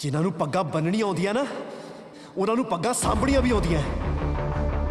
ਜਿਨ੍ਹਾਂ ਨੂੰ ਪੱਗਾਂ ਬੰਨਣੀਆਂ ਆਉਂਦੀਆਂ ਨਾ ਉਹਨਾਂ ਨੂੰ ਪੱਗਾਂ ਸਾਂਭਣੀਆਂ ਵੀ ਆਉਂਦੀਆਂ।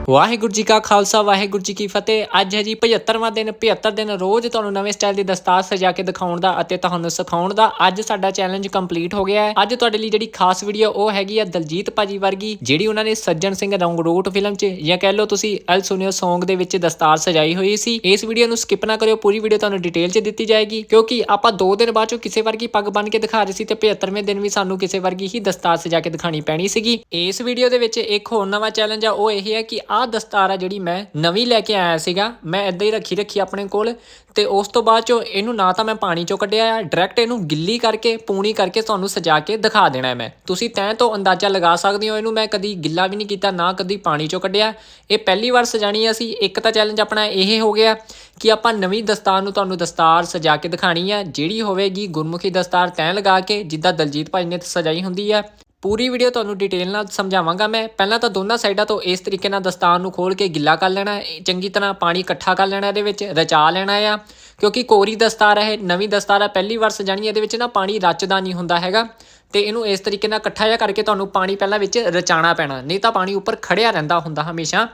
ਵਾਹਿਗੁਰੂ ਜੀ ਕਾ ਖਾਲਸਾ, ਵਾਹਿਗੁਰੂ ਜੀ ਕੀ ਫਤਿਹ। ਅੱਜ ਹੈ ਜੀ 75ਵਾਂ ਦਿਨ 75 ਦਿਨ ਰੋਜ਼ ਤੁਹਾਨੂੰ ਨਵੇਂ ਸਟਾਈਲ ਦੀ ਦਸਤਾਰ ਸਜਾ ਕੇ ਦਿਖਾਉਣ ਦਾ ਅਤੇ ਤੁਹਾਨੂੰ ਸਿਖਾਉਣ ਦਾ ਅੱਜ ਸਾਡਾ ਚੈਲੰਜ ਕੰਪਲੀਟ ਹੋ ਗਿਆ ਹੈ। ਅੱਜ ਤੁਹਾਡੇ ਲਈ ਜਿਹੜੀ ਖਾਸ ਵੀਡੀਓ ਉਹ ਹੈਗੀ ਆ ਦਲਜੀਤ ਭਾਜੀ ਵਰਗੀ, ਜਿਹੜੀ ਉਹਨਾਂ ਨੇ ਸੱਜਣ ਸਿੰਘ ਰੰਗਰੂਟ ਫਿਲਮ 'ਚ ਜਾਂ ਕਹਿ ਲਓ ਤੁਸੀਂ ਅਲ ਸੁਨਿਓ Song ਦੇ ਵਿੱਚ ਦਸਤਾਰ ਸਜਾਈ ਹੋਈ ਸੀ। ਇਸ ਵੀਡੀਓ ਨੂੰ ਸਕਿਪ ਨਾ ਕਰਿਓ, ਪੂਰੀ ਵੀਡੀਓ ਤੁਹਾਨੂੰ ਡਿਟੇਲ 'ਚ ਦਿੱਤੀ ਜਾਏਗੀ, ਕਿਉਂਕਿ ਆਪਾਂ 2 ਦਿਨ ਬਾਅਦ ਚੋਂ ਕਿਸੇ ਵਰਗੀ ਪੱਗ ਬੰਨ ਕੇ ਦਿਖਾ ਰਹੇ ਸੀ ਤੇ 75ਵੇਂ ਦਿਨ ਵੀ ਸਾਨੂੰ ਕਿਸੇ ਵਰਗੀ ਹੀ ਦਸਤਾਰ ਸਜਾ ਕੇ ਦਿਖਾਣੀ ਪੈਣੀ ਸੀਗੀ। ਇਸ ਵੀਡੀਓ ਦੇ ਵਿੱਚ ਇੱਕ ਹੋਰ ਨਵਾਂ ਚੈਲੰਜ ਆ, ਉਹ ਇਹ ਹੈ ਕਿ ਆਹ ਦਸਤਾਰ ਆ ਜਿਹੜੀ ਮੈਂ ਨਵੀਂ ਲੈ ਕੇ ਆਇਆ ਸੀਗਾ, ਮੈਂ ਇਦਾਂ ਹੀ ਰੱਖੀ ਰੱਖੀ ਆਪਣੇ ਕੋਲ ਤੇ ਉਸ ਤੋਂ ਬਾਅਦ ਚੋਂ ਇਹਨੂੰ ਨਾ ਤਾਂ ਮੈਂ ਪਾਣੀ ਚੋਂ ਕੱਢਿਆ ਆ ਡਾਇਰੈਕਟ ਇਹਨੂੰ ਗਿੱਲੀ ਕਰਕੇ, ਪੂਣੀ ਕਰਕੇ ਤੁਹਾਨੂੰ ਸਜਾ ਕੇ ਦਿਖਾ ਦੇਣਾ ਮੈਂ। ਤੁਸੀਂ ਤੈਂ ਤੋਂ ਅੰਦਾਜ਼ਾ ਲਗਾ ਸਕਦੇ ਹੋ ਇਹਨੂੰ ਮੈਂ ਕਦੀ ਗਿੱਲਾ ਵੀ ਨਹੀਂ ਕੀਤਾ, ਨਾ ਕਦੀ ਪਾਣੀ ਚੋਂ ਕੱਢਿਆ। ਇਹ ਪਹਿਲੀ ਵਾਰ ਸਜਾਣੀ ਆ ਅਸੀਂ, ਇੱਕ ਤਾਂ ਚੈਲੰਜ ਆਪਣਾ ਇਹ ਹੋ ਗਿਆ ਕਿ ਆਪਾਂ ਨਵੀਂ ਦਸਤਾਰ ਨੂੰ ਤੁਹਾਨੂੰ ਦਸਤਾਰ ਸਜਾ ਕੇ ਦਿਖਾਣੀ ਆ, ਜਿਹੜੀ ਹੋਵੇਗੀ ਗੁਰਮੁਖੀ ਦਸਤਾਰ ਤੈਂ ਲਗਾ ਕੇ, ਜਿੱਦਾਂ ਦਲਜੀਤ ਭਾਈ ਨੇ ਸਜਾਈ ਹੁੰਦੀ ਆ। ਪੂਰੀ ਵੀਡੀਓ ਤੁਹਾਨੂੰ ਡਿਟੇਲ ਨਾਲ ਸਮਝਾਵਾਂਗਾ ਮੈਂ। ਪਹਿਲਾਂ ਤਾਂ ਦੋਨਾਂ ਸਾਈਡਾਂ ਤੋਂ ਇਸ ਤਰੀਕੇ ਨਾਲ ਦਸਤਾਰ ਨੂੰ ਖੋਲ ਕੇ ਗਿੱਲਾ ਕਰ ਲੈਣਾ ਹੈ। ਚੰਗੀ ਤਰ੍ਹਾਂ ਪਾਣੀ ਇਕੱਠਾ ਕਰ ਲੈਣਾ ਇਹਦੇ ਵਿੱਚ, ਰਚਾ ਲੈਣਾ ਆ। ਕਿਉਂਕਿ ਕੋਰੀ ਦਸਤਾਰ ਹੈ ਇਹ, ਨਵੀਂ ਦਸਤਾਰ ਹੈ ਪਹਿਲੀ ਵਾਰ ਸਜਾਣੀ ਇਹਦੇ ਵਿੱਚ ਨਾ ਪਾਣੀ ਰਚਦਾ ਨਹੀਂ ਹੁੰਦਾ ਹੈਗਾ। ਤੇ ਇਹਨੂੰ ਇਸ ਤਰੀਕੇ ਨਾਲ ਇਕੱਠਾ ਜਿਹਾ ਕਰਕੇ ਤੁਹਾਨੂੰ ਪਾਣੀ ਪਹਿਲਾਂ ਵਿੱਚ ਰਚਾਣਾ ਪੈਣਾ। ਨਹੀਂ ਤਾਂ ਪਾਣੀ ਉੱਪਰ ਖੜਿਆ ਰਹਿੰਦਾ ਹੁੰਦਾ ਹਮੇਸ਼ਾ।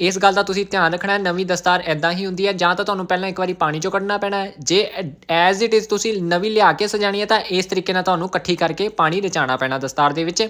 ਇਸ ਗੱਲ ਦਾ ਤੁਸੀਂ ਧਿਆਨ ਰੱਖਣਾ ਹੈ, ਨਵੀਂ ਦਸਤਾਰ ਐਦਾਂ ਹੀ ਹੁੰਦੀ ਹੈ, ਜਾਂ ਤਾਂ ਤੁਹਾਨੂੰ ਪਹਿਲਾਂ ਇੱਕ ਵਾਰੀ ਪਾਣੀ ਚੋਂ ਕੱਢਣਾ ਪੈਣਾ ਹੈ। ਜੇ ਐਜ਼ ਇਟ ਇਜ਼ ਤੁਸੀਂ ਨਵੀਂ ਲਿਆ ਕੇ ਸਜਾਣੀ ਹੈ, ਤਾਂ ਇਸ ਤਰੀਕੇ ਨਾਲ ਤੁਹਾਨੂੰ ਇਕੱਠੀ ਕਰਕੇ ਪਾਣੀ ਰਚਾਣਾ ਪੈਣਾ ਦਸਤਾਰ ਦੇ ਵਿੱਚ।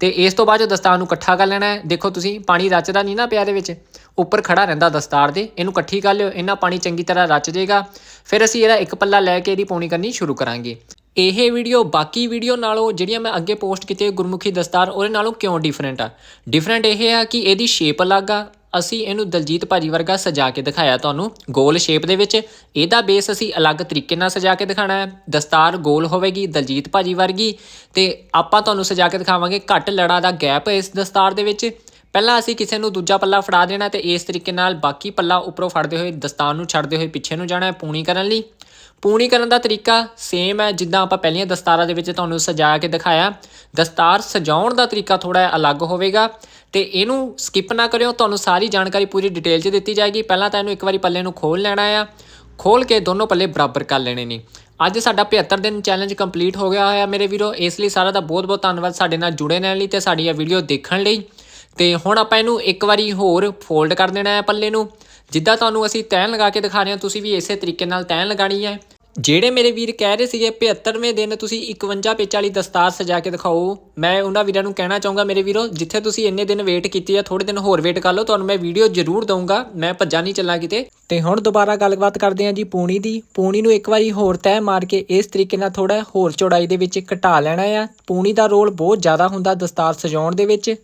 ਤੇ ਇਸ ਤੋਂ ਬਾਅਦ ਜੋ ਦਸਤਾਰ ਨੂੰ ਇਕੱਠਾ ਕਰ ਲੈਣਾ ਹੈ, ਦੇਖੋ ਤੁਸੀਂ ਪਾਣੀ ਰਚਦਾ ਨਹੀਂ ਨਾ ਪਿਆ ਦੇ ਵਿੱਚ, ਉੱਪਰ ਖੜਾ ਰਹਿੰਦਾ ਦਸਤਾਰ ਦੇ, ਇਹਨੂੰ ਇਕੱਠੀ ਕਰ ਲਿਓ ਇਹਨਾਂ ਪਾਣੀ ਚੰਗੀ ਤਰ੍ਹਾਂ ਰਚ ਜਾਏਗਾ। ਫਿਰ ਅਸੀਂ ਇਹਦਾ ਇੱਕ ਪੱਲਾ ਲੈ ਕੇ ਇਹਦੀ ਪੌਣੀ ਕਰਨੀ ਸ਼ੁਰੂ ਕਰਾਂਗੇ। ਇਹ ਵੀਡੀਓ ਬਾਕੀ ਵੀਡੀਓ ਨਾਲੋਂ ਜਿਹੜੀਆਂ ਮੈਂ ਅੱਗੇ ਪੋਸਟ ਕੀਤੇ ਗੁਰਮੁਖੀ ਦਸਤਾਰ, ਉਹਦੇ ਨਾਲੋਂ ਕਿਉਂ ਡਿਫਰੈਂਟ ਆ? ਡਿਫਰੈਂਟ ਇਹ ਆ ਕਿ ਇਹਦੀ ਸ਼ੇਪ ਅਲੱਗ ਆ ਅਸੀਂ ਇਹਨੂੰ ਦਲਜੀਤ ਭਾਜੀ ਵਰਗਾ ਸਜਾ ਕੇ ਦਿਖਾਇਆ ਤੁਹਾਨੂੰ, ਗੋਲ ਸ਼ੇਪ ਦੇ ਵਿੱਚ। ਇਹਦਾ ਬੇਸ ਅਸੀਂ ਅਲੱਗ ਤਰੀਕੇ ਨਾਲ ਸਜਾ ਕੇ ਦਿਖਾਣਾ ਹੈ। ਦਸਤਾਰ ਗੋਲ ਹੋਵੇਗੀ, ਦਲਜੀਤ ਭਾਜੀ ਵਰਗੀ। ਤੇ ਆਪਾਂ ਤੁਹਾਨੂੰ ਸਜਾ ਕੇ ਦਿਖਾਵਾਂਗੇ ਘੱਟ ਲੜਾ ਦਾ ਗੈਪ ਇਸ ਦਸਤਾਰ ਦੇ ਵਿੱਚ। ਪਹਿਲਾਂ ਅਸੀਂ ਕਿਸੇ ਨੂੰ ਦੂਜਾ ਪੱਲਾ ਫੜਾ ਦੇਣਾ ਤੇ ਇਸ ਤਰੀਕੇ ਨਾਲ ਬਾਕੀ ਪੱਲਾ ਉੱਪਰੋਂ ਫੜਦੇ ਹੋਏ ਦਸਤਾਰ ਨੂੰ ਛੱਡਦੇ ਹੋਏ ਪਿੱਛੇ ਨੂੰ ਜਾਣਾ ਹੈ ਪੂਣੀ ਕਰਨ ਲਈ। ਪੂਣੀ ਕਰਨ ਦਾ ਤਰੀਕਾ ਸੇਮ ਹੈ, ਜਿੱਦਾਂ ਆਪਾਂ ਪਹਿਲੀਆਂ ਦਸਤਾਰਾਂ ਦੇ ਵਿੱਚ ਤੁਹਾਨੂੰ ਸਜਾ ਕੇ ਦਿਖਾਇਆ। ਦਸਤਾਰ ਸਜਾਉਣ ਦਾ ਤਰੀਕਾ ਥੋੜਾ ਅਲੱਗ ਹੋਵੇਗਾ ਤੇ ਇਹਨੂੰ ਸਕਿਪ ਨਾ ਕਰਿਓ, ਤੁਹਾਨੂੰ ਸਾਰੀ ਜਾਣਕਾਰੀ ਪੂਰੀ ਡਿਟੇਲ 'ਚ ਦਿੱਤੀ ਜਾਏਗੀ। ਪਹਿਲਾਂ ਤਾਂ ਇਹਨੂੰ ਇੱਕ ਵਾਰੀ ਪੱਲੇ ਨੂੰ ਖੋਲ ਲੈਣਾ ਆ। ਖੋਲ ਕੇ ਦੋਨੋਂ ਪੱਲੇ ਬਰਾਬਰ ਕਰ ਲੈਣੇ ਨੇ। ਅੱਜ ਸਾਡਾ 75 ਦਿਨ ਚੈਲੰਜ ਕੰਪਲੀਟ ਹੋ ਗਿਆ ਹੋਇਆ ਮੇਰੇ ਵੀਰੋ। ਇਸ ਲਈ ਸਾਰਾ ਦਾ ਬਹੁਤ ਬਹੁਤ ਧੰਨਵਾਦ ਸਾਡੇ ਨਾਲ ਜੁੜੇ ਰਹਿਣ ਲਈ ਤੇ ਸਾਡੀ ਇਹ ਵੀਡੀਓ ਦੇਖਣ ਲਈ। ਤੇ ਹੁਣ ਆਪਾਂ ਇਹਨੂੰ ਇੱਕ ਵਾਰੀ ਹੋਰ ਫੋਲਡ ਕਰ ਦੇਣਾ ਹੈ ਪੱਲੇ ਨੂੰ। ਜਿੱਦਾਂ ਤੁਹਾਨੂੰ ਅਸੀਂ ਤੈਨ ਲਗਾ ਕੇ ਦਿਖਾ ਰਹੇ ਹਾਂ, ਤੁਸੀਂ ਵੀ ਇਸੇ ਤਰੀਕੇ ਨਾਲ ਤੈਨ ਲਗਾਣੀ ਹੈ। ਜਿਹੜੇ ਮੇਰੇ ਵੀਰ ਕਹਿ ਰਹੇ ਸੀਗੇ 75ਵੇਂ ਦਿਨ ਤੁਸੀਂ 51 ਪੇਚ ਵਾਲੀ ਦਸਤਾਰ ਸਜਾ ਕੇ ਦਿਖਾਓ। ਮੈਂ ਉਹਨਾਂ ਵੀਰਾਂ ਨੂੰ ਕਹਿਣਾ ਚਾਹੂੰਗਾ, ਮੇਰੇ ਵੀਰੋ, ਜਿੱਥੇ ਤੁਸੀਂ ਇੰਨੇ ਦਿਨ ਵੇਟ ਕੀਤੀ ਆ ਥੋੜੇ ਦਿਨ ਹੋਰ ਵੇਟ ਕਰ ਲਓ, ਤੁਹਾਨੂੰ ਮੈਂ ਵੀਡੀਓ ਜ਼ਰੂਰ ਦਊਂਗਾ। ਮੈਂ ਭੱਜਾ ਨਹੀਂ ਚੱਲਾਂ ਕਿਤੇ। ਤੇ ਹੁਣ ਦੁਬਾਰਾ ਗੱਲਬਾਤ ਕਰਦੇ ਹਾਂ ਜੀ ਪੂਣੀ ਦੀ। ਪੂਣੀ ਨੂੰ ਇੱਕ ਵਾਰੀ ਹੋਰ ਤੈਅ ਮਾਰ ਕੇ ਇਸ ਤਰੀਕੇ ਨਾਲ ਥੋੜਾ ਹੋਰ ਚੌੜਾਈ ਦੇ ਵਿੱਚ ਘਟਾ ਲੈਣਾ ਆ। ਪੂਣੀ ਦਾ ਰੋਲ ਬਹੁਤ ਜ਼ਿਆਦਾ ਹੁੰਦਾ ਦਸਤਾਰ ਸਜਾਉਣ ਦੇ ਵਿੱਚ।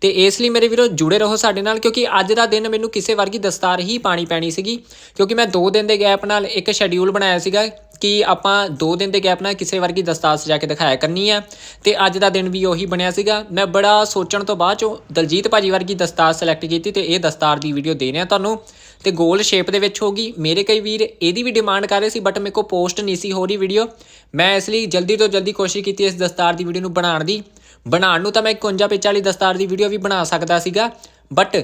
ਤੇ ਇਸ ਲਈ ਮੇਰੇ ਵੀਰੋ ਜੁੜੇ ਰਹੋ ਸਾਡੇ ਨਾਲ, ਕਿਉਂਕਿ ਅੱਜ ਦਾ ਦਿਨ ਮੈਨੂੰ ਕਿਸੇ ਵਰਗੀ ਦਸਤਾਰ ਹੀ ਪਾਣੀ ਪੈਣੀ ਸੀਗੀ, ਕਿਉਂਕਿ ਮੈਂ 2 ਦਿਨ ਦੇ ਗੈਪ ਨਾਲ ਇੱਕ ਸ਼ੈਡਿਊਲ ਬਣਾਇਆ ਸੀਗਾ ਕਿ ਆਪਾਂ 2 ਦਿਨ ਦੇ ਗੈਪ ਨਾਲ ਕਿਸੇ ਵਰਗੀ ਦਸਤਾਰ ਸਜਾ ਕੇ ਦਿਖਾਇਆ ਕਰਨੀ ਆ, ਤੇ ਅੱਜ ਦਾ ਦਿਨ ਵੀ ਉਹੀ ਬਣਿਆ ਸੀਗਾ। ਮੈਂ ਬੜਾ ਸੋਚਣ ਤੋਂ ਬਾਅਦ ਚੋਂ ਦਲਜੀਤ ਭਾਜੀ ਵਰਗੀ ਦਸਤਾਰ ਸਿਲੈਕਟ ਕੀਤੀ ਤੇ ਇਹ ਦਸਤਾਰ ਦੀ ਵੀਡੀਓ ਦੇ ਰਿਹਾ ਤੁਹਾਨੂੰ। ਤੇ ਗੋਲ ਸ਼ੇਪ ਦੇ ਵਿੱਚ ਹੋਗੀ ਮੇਰੇ ਕਈ ਵੀਰ ਇਹਦੀ ਵੀ ਡਿਮਾਂਡ ਕਰ ਰਹੇ ਸੀ ਬਟ ਮੇਰੇ ਕੋ ਪੋਸਟ ਨਹੀਂ ਸੀ ਹੋ ਰਹੀ ਵੀਡੀਓ ਮੈਂ ਇਸ ਲਈ ਜਲਦੀ ਤੋਂ ਜਲਦੀ ਕੋਸ਼ਿਸ਼ ਕੀਤੀ ਇਸ ਦਸਤਾਰ ਦੀ ਵੀਡੀਓ ਨੂੰ ਬਣਾਉਣ ਦੀ। ਬਣਾਉਣ ਨੂੰ ਤਾਂ ਮੈਂ 51 ਪੇਚ ਵਾਲੀ ਦਸਤਾਰ ਦੀ ਵੀਡੀਓ ਵੀ ਬਣਾ ਸਕਦਾ ਸੀਗਾ ਬਟ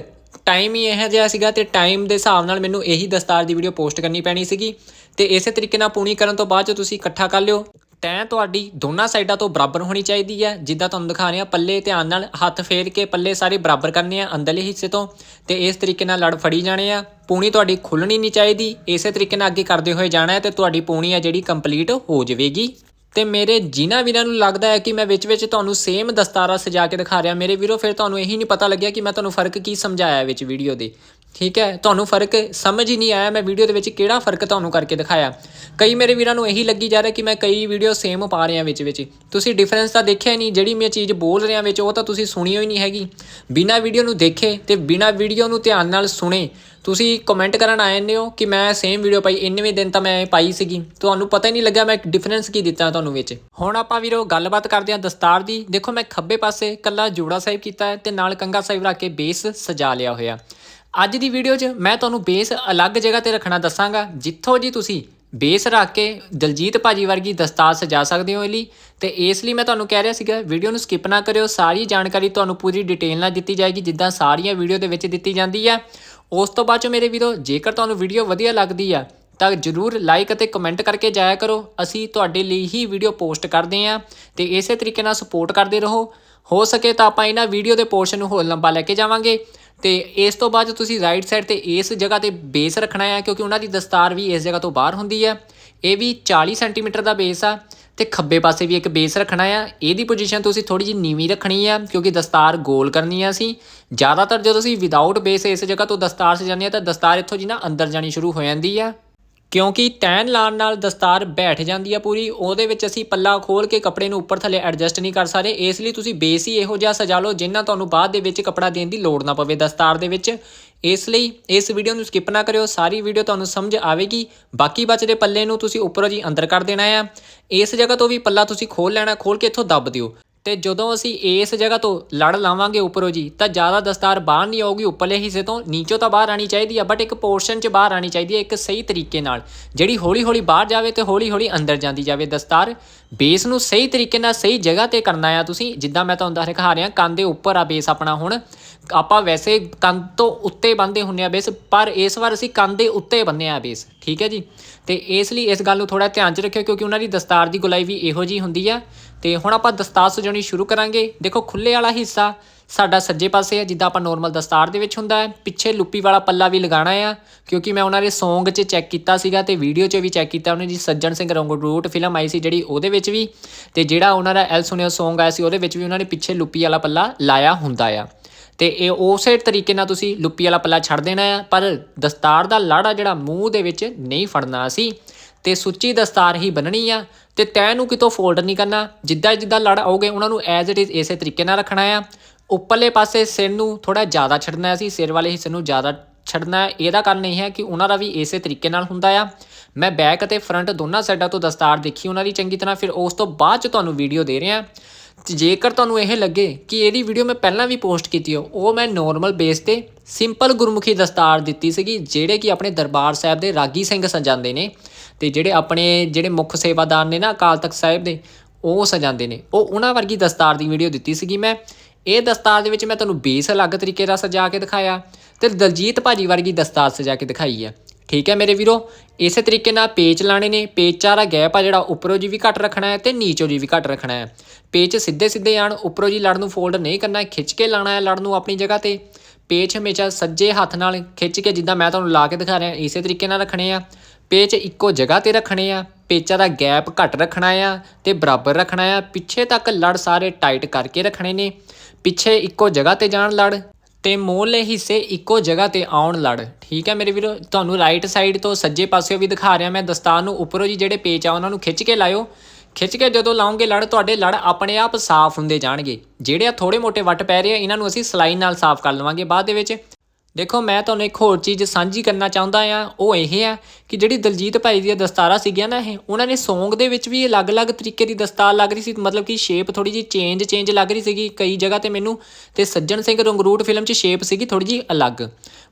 ਟਾਈਮ ਹੀ ਇਹੋ ਜਿਹਾ ਸੀਗਾ ਤੇ ਟਾਈਮ ਦੇ ਹਿਸਾਬ ਨਾਲ ਮੈਨੂੰ ਇਹੀ ਦਸਤਾਰ ਦੀ ਵੀਡੀਓ ਪੋਸਟ ਕਰਨੀ ਪੈਣੀ ਸੀਗੀ ਤੇ ਇਸੇ ਤਰੀਕੇ ਨਾਲ ਪੂਣੀ ਕਰਨ ਤੋਂ ਬਾਅਦ ਚ ਤੁਸੀਂ ਇਕੱਠਾ ਕਰ ਲਿਓ। ਤੈਂ ਤੁਹਾਡੀ ਦੋਨਾਂ ਸਾਈਡਾਂ ਤੋਂ ਬਰਾਬਰ ਹੋਣੀ ਚਾਹੀਦੀ ਹੈ, ਜਿੱਦਾਂ ਤੁਹਾਨੂੰ ਦਿਖਾ ਰਿਹਾ, ਪੱਲੇ ਧਿਆਨ ਨਾਲ ਹੱਥ ਫੇਰ ਕੇ ਪੱਲੇ ਸਾਰੇ ਬਰਾਬਰ ਕਰਨੇ ਆ ਅੰਦਰਲੇ ਹਿੱਸੇ ਤੋਂ ਤੇ ਇਸ ਤਰੀਕੇ ਨਾਲ ਲੜ ਫੜੀ ਜਾਣੇ ਆ। ਪੂਣੀ ਤੁਹਾਡੀ ਖੁੱਲਣੀ ਨਹੀਂ ਚਾਹੀਦੀ, ਇਸੇ ਤਰੀਕੇ ਨਾਲ ਅੱਗੇ ਕਰਦੇ ਹੋਏ ਜਾਣਾ ਹੈ ਤੇ ਤੁਹਾਡੀ ਪੂਣੀ ਆ ਜਿਹੜੀ ਕੰਪਲੀਟ ਹੋ ਜਾਵੇਗੀ। ਤੇ ਮੇਰੇ ਜਿਨ੍ਹਾਂ ਵੀਰਾਂ ਨੂੰ ਲੱਗਦਾ ਹੈ ਕਿ ਮੈਂ ਵਿੱਚ ਵਿੱਚ ਤੁਹਾਨੂੰ ਸੇਮ ਦਸਤਾਰਾ ਸਜਾ ਕੇ ਦਿਖਾ ਰਿਹਾ, ਮੇਰੇ ਵੀਰੋ, ਫਿਰ ਤੁਹਾਨੂੰ ਇਹੀ ਨਹੀਂ ਪਤਾ ਲੱਗਿਆ ਕਿ ਮੈਂ ਤੁਹਾਨੂੰ ਫ਼ਰਕ ਕੀ ਸਮਝਾਇਆ ਵਿੱਚ ਵੀਡੀਓ ਦੇ। ਠੀਕ ਹੈ? ਤੁਹਾਨੂੰ ਫ਼ਰਕ ਸਮਝ ਹੀ ਨਹੀਂ ਆਇਆ, ਮੈਂ ਵੀਡੀਓ ਦੇ ਵਿੱਚ ਕਿਹੜਾ ਫ਼ਰਕ ਤੁਹਾਨੂੰ ਕਰਕੇ ਦਿਖਾਇਆ? ਕਈ ਮੇਰੇ ਵੀਰਾਂ ਨੂੰ ਇਹੀ ਲੱਗੀ ਜਾ ਰਿਹਾ ਕਿ ਮੈਂ ਕਈ ਵੀਡੀਓ ਸੇਮ ਪਾ ਰਿਹਾ ਵਿੱਚ ਵਿੱਚ। ਤੁਸੀਂ ਡਿਫਰੈਂਸ ਤਾਂ ਦੇਖਿਆ ਹੀ ਨਹੀਂ, ਜਿਹੜੀ ਮੈਂ ਚੀਜ਼ ਬੋਲ ਰਿਹਾ ਵਿੱਚ, ਉਹ ਤਾਂ ਤੁਸੀਂ ਸੁਣੀ ਹੋਈ ਨਹੀਂ ਹੈਗੀ। ਬਿਨਾ ਵੀਡੀਓ ਨੂੰ ਦੇਖੇ ਤੇ ਬਿਨਾ ਵੀਡੀਓ ਨੂੰ ਧਿਆਨ ਨਾਲ ਸੁਣੇ ਤੁਸੀਂ ਕਮੈਂਟ ਕਰਨ ਆਏ ਨੇ ਹੋ ਕਿ ਮੈਂ ਸੇਮ ਵੀਡੀਓ ਪਾਈ 99 ਦਿਨ ਤਾਂ ਮੈਂ ਪਾਈ ਸੀਗੀ। ਤੁਹਾਨੂੰ ਪਤਾ ਹੀ ਨਹੀਂ ਲੱਗਿਆ ਮੈਂ ਡਿਫਰੈਂਸ ਕੀ ਦਿੱਤਾ ਤੁਹਾਨੂੰ ਵਿੱਚ। ਹੁਣ ਆਪਾਂ ਵੀਰੋ ਗੱਲਬਾਤ ਕਰਦੇ ਹਾਂ ਦਸਤਾਰ ਦੀ। ਦੇਖੋ ਮੈਂ ਖੱਬੇ ਪਾਸੇ ਕੱਲਾ ਜੋੜਾ ਸਾਹਿਬ ਕੀਤਾ ਹੈ ਤੇ ਨਾਲ ਕੰਗਾ ਸਾਹਿਬ ਰੱਖ ਕੇ ਬੇਸ ਸਜਾ ਲਿਆ ਹੋਇਆ। ਅੱਜ ਦੀ ਵੀਡੀਓ 'ਚ ਮੈਂ ਤੁਹਾਨੂੰ ਬੇਸ ਅਲੱਗ ਜਗ੍ਹਾ ਤੇ ਰੱਖਣਾ ਦੱਸਾਂਗਾ, ਜਿੱਥੋਂ ਜੀ ਤੁਸੀਂ ਬੇਸ ਰੱਖ ਕੇ ਦਲਜੀਤ ਭਾਜੀ ਵਰਗੀ ਦਸਤਾਰ ਸਜਾ ਸਕਦੇ ਹੋ ਇਹ ਲਈ ਤੇ ਇਸ ਲਈ ਮੈਂ ਤੁਹਾਨੂੰ ਕਹਿ ਰਿਹਾ ਸੀਗਾ ਵੀਡੀਓ ਨੂੰ ਸਕਿਪ ਨਾ ਕਰਿਓ। ਸਾਰੀ ਜਾਣਕਾਰੀ ਤੁਹਾਨੂੰ ਪੂਰੀ ਡਿਟੇਲ ਨਾਲ ਦਿੱਤੀ ਜਾਏਗੀ, ਜਿੱਦਾਂ ਸਾਰੀਆਂ ਵੀਡੀਓ ਦੇ ਵਿੱਚ ਦਿੱਤੀ ਜਾਂਦੀ ਹੈ ਉਸ ਤੋਂ ਬਾਅਦ ਚ ਮੇਰੇ ਵੀਰੋ, ਜੇਕਰ ਤੁਹਾਨੂੰ ਵੀਡੀਓ ਵਧੀਆ ਲੱਗਦੀ ਆ, ਤਾਂ ਜਰੂਰ ਲਾਈਕ ਅਤੇ ਕਮੈਂਟ ਕਰਕੇ ਜਾਇਆ ਕਰੋ। ਅਸੀਂ ਤੁਹਾਡੇ ਲਈ ਹੀ ਵੀਡੀਓ ਪੋਸਟ ਕਰਦੇ ਆਂ ਤੇ ਇਸੇ ਤਰੀਕੇ ਨਾਲ ਸਪੋਰਟ ਕਰਦੇ ਰਹੋ। ਹੋ ਸਕੇ ਤਾਂ ਆਪਾਂ ਇਹਨਾਂ ਵੀਡੀਓ ਦੇ ਪੋਰਸ਼ਨ ਨੂੰ ਹੋਰ ਲੰਬਾ ਲੈ ਕੇ ਜਾਵਾਂਗੇ। ਤੇ ਇਸ ਤੋਂ ਬਾਅਦ ਤੁਸੀਂ ਰਾਈਟ ਸਾਈਡ ਤੇ ਇਸ ਜਗ੍ਹਾ ਤੇ ਬੇਸ ਰੱਖਣਾ ਹੈ ਕਿਉਂਕਿ ਉਹਨਾਂ ਦੀ ਦਸਤਾਰ ਵੀ ਇਸ ਜਗ੍ਹਾ ਤੋਂ ਬਾਹਰ ਹੁੰਦੀ ਹੈ ਇਹ ਵੀ 40 ਸੈਂਟੀਮੀਟਰ ਦਾ ਬੇਸ ਆ। ਤੇ ਖੱਬੇ ਪਾਸੇ ਵੀ ਇੱਕ ਬੇਸ ਰੱਖਣਾ ਆ। ਇਹਦੀ ਪੋਜੀਸ਼ਨ ਤੁਸੀਂ ਥੋੜੀ ਜਿਹੀ ਨੀਵੀਂ ਰੱਖਣੀ ਆ, ਕਿਉਂਕਿ ਦਸਤਾਰ ਗੋਲ ਕਰਨੀ ਆ ਅਸੀਂ। ਜ਼ਿਆਦਾਤਰ ਜਦੋਂ ਅਸੀਂ ਵਿਦਆਊਟ ਬੇਸ ਇਸ ਜਗ੍ਹਾ ਤੋਂ ਦਸਤਾਰ ਸਜਾਉਂਦੇ ਆ, ਤਾਂ ਦਸਤਾਰ ਇੱਥੋਂ ਜੀ ਨਾ ਅੰਦਰ ਜਾਣੀ ਸ਼ੁਰੂ ਹੋ ਜਾਂਦੀ ਆ। ਕਿਉਂਕਿ ਤੈਨ ਲਾਣ ਨਾਲ ਦਸਤਾਰ ਬੈਠ ਜਾਂਦੀ ਆ ਪੂਰੀ, ਉਹਦੇ ਵਿੱਚ ਅਸੀਂ ਪੱਲਾ ਖੋਲ ਕੇ ਕੱਪੜੇ ਨੂੰ ਉੱਪਰ ਥੱਲੇ ਐਡਜਸਟ ਨਹੀਂ ਕਰ ਸਕਦੇ। ਇਸ ਲਈ ਤੁਸੀਂ ਬੇਸ ਹੀ ਇਹੋ ਜਿਹਾ ਸਜਾ ਲਓ, ਜਿੰਨਾ ਤੁਹਾਨੂੰ ਬਾਅਦ ਦੇ ਵਿੱਚ ਕੱਪੜਾ ਦੇਣ ਦੀ ਲੋੜ ਨਾ ਪਵੇ ਦਸਤਾਰ ਦੇ ਵਿੱਚ। ਇਸ ਲਈ ਇਸ ਵੀਡੀਓ ਨੂੰ ਸਕਿਪ ਨਾ ਕਰਿਓ, ਸਾਰੀ ਵੀਡੀਓ ਤੁਹਾਨੂੰ ਸਮਝ ਆਵੇਗੀ। ਬਾਕੀ ਬਚਦੇ ਪੱਲੇ ਨੂੰ ਤੁਸੀਂ ਉੱਪਰੋਂ ਜੀ ਅੰਦਰ ਕਰ ਦੇਣਾ ਆ। ਇਸ ਜਗ੍ਹਾ ਤੋਂ ਵੀ ਪੱਲਾ ਤੁਸੀਂ ਖੋਲ ਲੈਣਾ ਖੋਲ ਕੇ ਇੱਥੋਂ ਦੱਬ ਦਿਓ। ਤੇ ਜਦੋਂ ਅਸੀਂ ਇਸ ਜਗ੍ਹਾ ਤੋਂ ਲੜ ਲਾਵਾਂਗੇ ਉੱਪਰੋਂ ਜੀ, ਤਾਂ ਜ਼ਿਆਦਾ ਦਸਤਾਰ ਬਾਹਰ ਨਹੀਂ ਆਊਗੀ, ਉੱਪਰਲੇ ਹਿੱਸੇ ਤੋਂ ਨੀਚੋਂ ਤਾਂ ਬਾਹਰ ਆਣੀ ਚਾਹੀਦੀ ਆ ਬਟ ਇੱਕ ਪੋਰਸ਼ਨ 'ਚ ਬਾਹਰ ਆਣੀ ਚਾਹੀਦੀ ਹੈ ਇੱਕ ਸਹੀ ਤਰੀਕੇ ਨਾਲ। ਜਿਹੜੀ ਹੌਲੀ ਹੌਲੀ ਬਾਹਰ ਜਾਵੇ ਤੇ ਹੌਲੀ ਹੌਲੀ ਅੰਦਰ ਜਾਂਦੀ ਜਾਵੇ ਦਸਤਾਰ। ਬੇਸ ਨੂੰ ਸਹੀ ਤਰੀਕੇ ਨਾਲ ਸਹੀ ਜਗ੍ਹਾ ਤੇ ਕਰਨਾ ਆ ਤੁਸੀਂ, ਜਿੱਦਾਂ ਮੈਂ ਤੁਹਾਨੂੰ ਦਿਖਾ ਰਿਹਾ, ਕੰਨ ਦੇ ਉੱਪਰ ਆ ਬੇਸ ਆਪਣਾ ਹੁਣ। ਆਪਾਂ ਵੈਸੇ ਕੰਨ ਤੋਂ ਉੱਤੇ ਬੰਨਦੇ ਹੁੰਨੇ ਆ ਬੇਸ, ਪਰ ਇਸ ਵਾਰ ਅਸੀਂ ਕੰਨ ਦੇ ਉੱਤੇ ਬੰਨਿਆ ਆ ਬੇਸ, ਠੀਕ ਹੈ ਜੀ? ਤੇ ਇਸ ਲਈ ਇਸ ਗੱਲ ਨੂੰ ਥੋੜਾ ਧਿਆਨ 'ਚ ਰੱਖਿਓ ਕਿਉਂਕਿ ਉਹਨਾਂ ਦੀ ਦਸਤਾਰ ਦੀ ਗੁਲਾਈ ਵੀ ਇਹੋ ਜੀ ਹੁੰਦੀ ਆ। ਤੇ ਹੁਣ ਆਪਾਂ ਦਸਤਾਰ ਸਜਾਉਣੀ ਸ਼ੁਰੂ ਕਰਾਂਗੇ। ਦੇਖੋ ਖੁੱਲੇ ਵਾਲਾ ਹਿੱਸਾ ਸਾਡਾ ਸੱਜੇ ਪਾਸੇ ਹੈ ਜਿੱਦਾਂ ਆਪਾਂ ਨਾਰਮਲ ਦਸਤਾਰ ਦੇ ਵਿੱਚ ਹੁੰਦਾ ਹੈ। ਪਿੱਛੇ ਲੁੱਪੀ ਵਾਲਾ ਪੱਲਾ ਵੀ ਲਗਾਉਣਾ ਆ, ਕਿਉਂਕਿ ਮੈਂ ਉਹਨਾਂ ਦੇ Song 'ਚ ਚੈੱਕ ਕੀਤਾ ਸੀਗਾ ਤੇ ਵੀਡੀਓ 'ਚ ਵੀ ਚੈੱਕ ਕੀਤਾ ਉਹਨਾਂ ਦੀ ਸੱਜਣ ਸਿੰਘ ਰੰਗਰੂਟ ਫਿਲਮ ਆਈ ਸੀ ਜਿਹੜੀ ਉਹਦੇ ਵਿੱਚ ਵੀ। ਤੇ ਜਿਹੜਾ ਉਹਨਾਂ ਦਾ ਐਲ ਸੁਣਿਓ Song ਆਇਆ ਸੀ, ਉਹਦੇ ਵਿੱਚ ਵੀ ਉਹਨਾਂ ਨੇ ਪਿੱਛੇ ਲੁੱਪੀ ਵਾਲਾ ਪੱਲਾ ਲਾਇਆ ਹੁੰਦਾ ਆ। ਤੇ ਇਹ ਉਸੇ ਤਰੀਕੇ ਨਾਲ ਤੁਸੀਂ ਲੁੱਪੀ ਵਾਲਾ ਪੱਲਾ ਛੱਡ ਦੇਣਾ ਆ, ਪਰ ਦਸਤਾਰ ਦਾ ਲਾੜਾ ਜਿਹੜਾ ਮੂੰਹ ਦੇ ਵਿੱਚ ਨਹੀਂ ਫੜਨਾ ਸੀ। ਤੇ ਸੁੱਚੀ ਦਸਤਾਰ ਹੀ ਬੰਨਣੀ ਆ ਤੇ ਤੈ ਨੂੰ ਕਿਤੋਂ ਫੋਲਡ ਨਹੀਂ ਕਰਨਾ, ਜਿੱਦਾਂ ਜਿੱਦਾਂ ਲੜ ਆਉਗੇ ਉਹਨਾਂ ਨੂੰ ਐਜ਼ ਇਟ ਇਜ਼ ਇਸੇ ਤਰੀਕੇ ਨਾਲ ਰੱਖਣਾ ਆ। ਉੱਪਰਲੇ ਪਾਸੇ ਸਿਰ ਨੂੰ ਥੋੜਾ ਜ਼ਿਆਦਾ ਛੱਡਣਾ ਸੀ, ਸਿਰ ਵਾਲੇ ਹਿੱਸੇ ਨੂੰ ਜ਼ਿਆਦਾ ਛੱਡਣਾ, ਇਹਦਾ ਕਾਰਨ ਇਹ ਹੈ ਕਿ ਉਹਨਾਂ ਦਾ ਵੀ ਇਸੇ ਤਰੀਕੇ ਨਾਲ ਹੁੰਦਾ ਆ। ਮੈਂ ਬੈਕ ਅਤੇ ਫਰੰਟ ਦੋਨਾਂ ਸਾਈਡਾਂ ਤੋਂ ਦਸਤਾਰ ਦੇਖੀ, ਉਹਨਾਂ ਦੀ ਚੰਗੀ ਤਰ੍ਹਾਂ, ਫਿਰ ਉਸ ਤੋਂ ਬਾਅਦ ਚ ਤੁਹਾਨੂੰ ਵੀਡੀਓ ਦੇ ਰਿਹਾ। ਜੇਕਰ ਤੁਹਾਨੂੰ ਇਹ ਲੱਗੇ ਕਿ ਇਹਦੀ ਵੀਡੀਓ ਮੈਂ ਪਹਿਲਾਂ ਵੀ ਪੋਸਟ ਕੀਤੀ ਹੋ ਉਹ ਮੈਂ ਨੋਰਮਲ ਬੇਸ ਤੇ ਸਿੰਪਲ ਗੁਰਮੁਖੀ ਦਸਤਾਰ ਦਿੱਤੀ ਸੀਗੀ, ਜਿਹੜੇ ਕਿ ਆਪਣੇ ਦਰਬਾਰ ਸਾਹਿਬ ਦੇ ਰਾਗੀ ਸਿੰਘ ਸਜਾਉਂਦੇ ਨੇ ਤੇ ਜਿਹੜੇ ਆਪਣੇ ਜਿਹੜੇ ਮੁੱਖ ਸੇਵਾਦਾਰ ਨੇ ਨਾ ਅਕਾਲ ਤਖਤ ਸਾਹਿਬ ਦੇ, ਉਹ ਸਜਾਉਂਦੇ ਨੇ। ਉਹ ਉਹਨਾਂ ਵਰਗੀ ਦਸਤਾਰ ਦੀ ਵੀਡੀਓ ਦਿੱਤੀ ਸੀਗੀ ਮੈਂ। ਇਹ ਦਸਤਾਰ ਦੇ ਵਿੱਚ ਮੈਂ ਤੁਹਾਨੂੰ ਬੇਸ ਅਲੱਗ ਤਰੀਕੇ ਦਾ ਸਜਾ ਕੇ ਦਿਖਾਇਆ ਤੇ ਦਲਜੀਤ ਭਾਜੀ ਵਰਗੀ ਦਸਤਾਰ ਸਜਾ ਕੇ ਦਿਖਾਈ ਹੈ ਠੀਕ ਹੈ ਮੇਰੇ ਵੀਰੋ? ਇਸੇ ਤਰੀਕੇ ਨਾਲ ਪੇਚ ਲਾਣੇ ਨੇ। ਪੇਚਾਂ ਦਾ ਗੈਪ ਆ ਜਿਹੜਾ, ਉੱਪਰੋਂ ਜੀ ਵੀ ਘੱਟ ਰੱਖਣਾ ਹੈ ਤੇ ਨੀਚੋਂ ਜੀ ਵੀ ਘੱਟ ਰੱਖਣਾ ਹੈ। ਪੇਚ ਸਿੱਧੇ ਸਿੱਧੇ ਆਣ, ਉੱਪਰੋਂ ਜੀ ਲੜ ਨੂੰ ਫੋਲਡ ਨਹੀਂ ਕਰਨਾ ਖਿੱਚ ਕੇ ਲਾਣਾ ਹੈ ਲੜ ਨੂੰ ਆਪਣੀ ਜਗ੍ਹਾ ਤੇ। ਪੇਚ ਹਮੇਸ਼ਾ ਸੱਜੇ ਹੱਥ ਨਾਲ ਖਿੱਚ ਕੇ ਜਿੱਦਾਂ ਮੈਂ ਤੁਹਾਨੂੰ ਲਾ ਕੇ ਦਿਖਾ ਰਿਹਾ, ਇਸੇ ਤਰੀਕੇ ਨਾਲ ਰੱਖਣੇ ਆ। ਪੇਚ ਇੱਕੋ ਜਗ੍ਹਾ ਤੇ ਰੱਖਣੇ ਆ। ਪੇਚਾਂ ਦਾ ਗੈਪ ਘੱਟ ਰੱਖਣਾ ਆ ਤੇ ਬਰਾਬਰ ਰੱਖਣਾ ਆ। ਪਿੱਛੇ ਤੱਕ ਲੜ ਸਾਰੇ ਟਾਈਟ ਕਰਕੇ ਰੱਖਣੇ ਨੇ। ਪਿੱਛੇ ਇੱਕੋ ਜਗ੍ਹਾ ਤੇ ਜਾਣ ਲੜ। ਤੇ ਮੋਹਲੇ ਹਿੱਸੇ ਇੱਕੋ ਜਗ੍ਹਾ ਤੇ ਆਉਣ ਲੜ। ਠੀਕ ਹੈ ਮੇਰੇ ਵੀਰੋ? ਤੁਹਾਨੂੰ ਰਾਈਟ ਸਾਈਡ ਤੋਂ ਸੱਜੇ ਪਾਸਿਓ ਵੀ ਦਿਖਾ ਰਿਹਾ ਮੈਂ ਦਸਤਾਰ ਨੂੰ। ਉੱਪਰੋਂ ਜੀ ਜਿਹੜੇ ਪੇਚ ਆ, ਉਹਨਾਂ ਨੂੰ ਖਿੱਚ ਕੇ ਲਾਇਓ। ਖਿੱਚ ਕੇ ਜਦੋਂ ਲਾਉਂਗੇ ਲੜ, ਤੁਹਾਡੇ ਲੜ ਆਪਣੇ ਆਪ ਸਾਫ਼ ਹੁੰਦੇ ਜਾਣਗੇ। ਜਿਹੜੇ ਆ ਥੋੜੇ ਮੋਟੇ ਵੱਟ ਪੈ ਰਹੇ ਆ, ਇਹਨਾਂ ਨੂੰ ਅਸੀਂ ਸਲਾਈ ਨਾਲ ਸਾਫ਼ ਕਰ ਲਵਾਂਗੇ। ਬਾਅਦ ਦੇ ਵਿੱਚ ਦੇਖੋ, ਮੈਂ ਤੁਹਾਨੂੰ ਇੱਕ ਹੋਰ ਚੀਜ਼ ਸਾਂਝੀ ਕਰਨਾ ਚਾਹੁੰਦਾ ਆ, ਉਹ ਇਹ ਹੈ ਕਿ ਜਿਹੜੀ ਦਲਜੀਤ ਭਾਈ ਦੀਆਂ ਦਸਤਾਰਾਂ ਸੀਗੀਆਂ ਨਾ ਇਹ, ਉਹਨਾਂ ਨੇ ਸੌਂਗ ਦੇ ਵਿੱਚ ਵੀ ਅਲੱਗ-ਅਲੱਗ ਤਰੀਕੇ ਦੀ ਦਸਤਾਰ ਲੱਗ ਰਹੀ ਸੀ, ਮਤਲਬ ਕਿ ਸ਼ੇਪ ਥੋੜੀ ਜਿਹੀ ਚੇਂਜ ਚੇਂਜ ਲੱਗ ਰਹੀ ਸੀਗੀ ਕਈ ਜਗ੍ਹਾ ਤੇ ਮੈਨੂੰ, ਤੇ ਸੱਜਣ ਸਿੰਘ ਰੰਗਰੂਟ ਫਿਲਮ 'ਚ ਸ਼ੇਪ ਸੀਗੀ ਥੋੜੀ ਜਿਹੀ ਅਲੱਗ।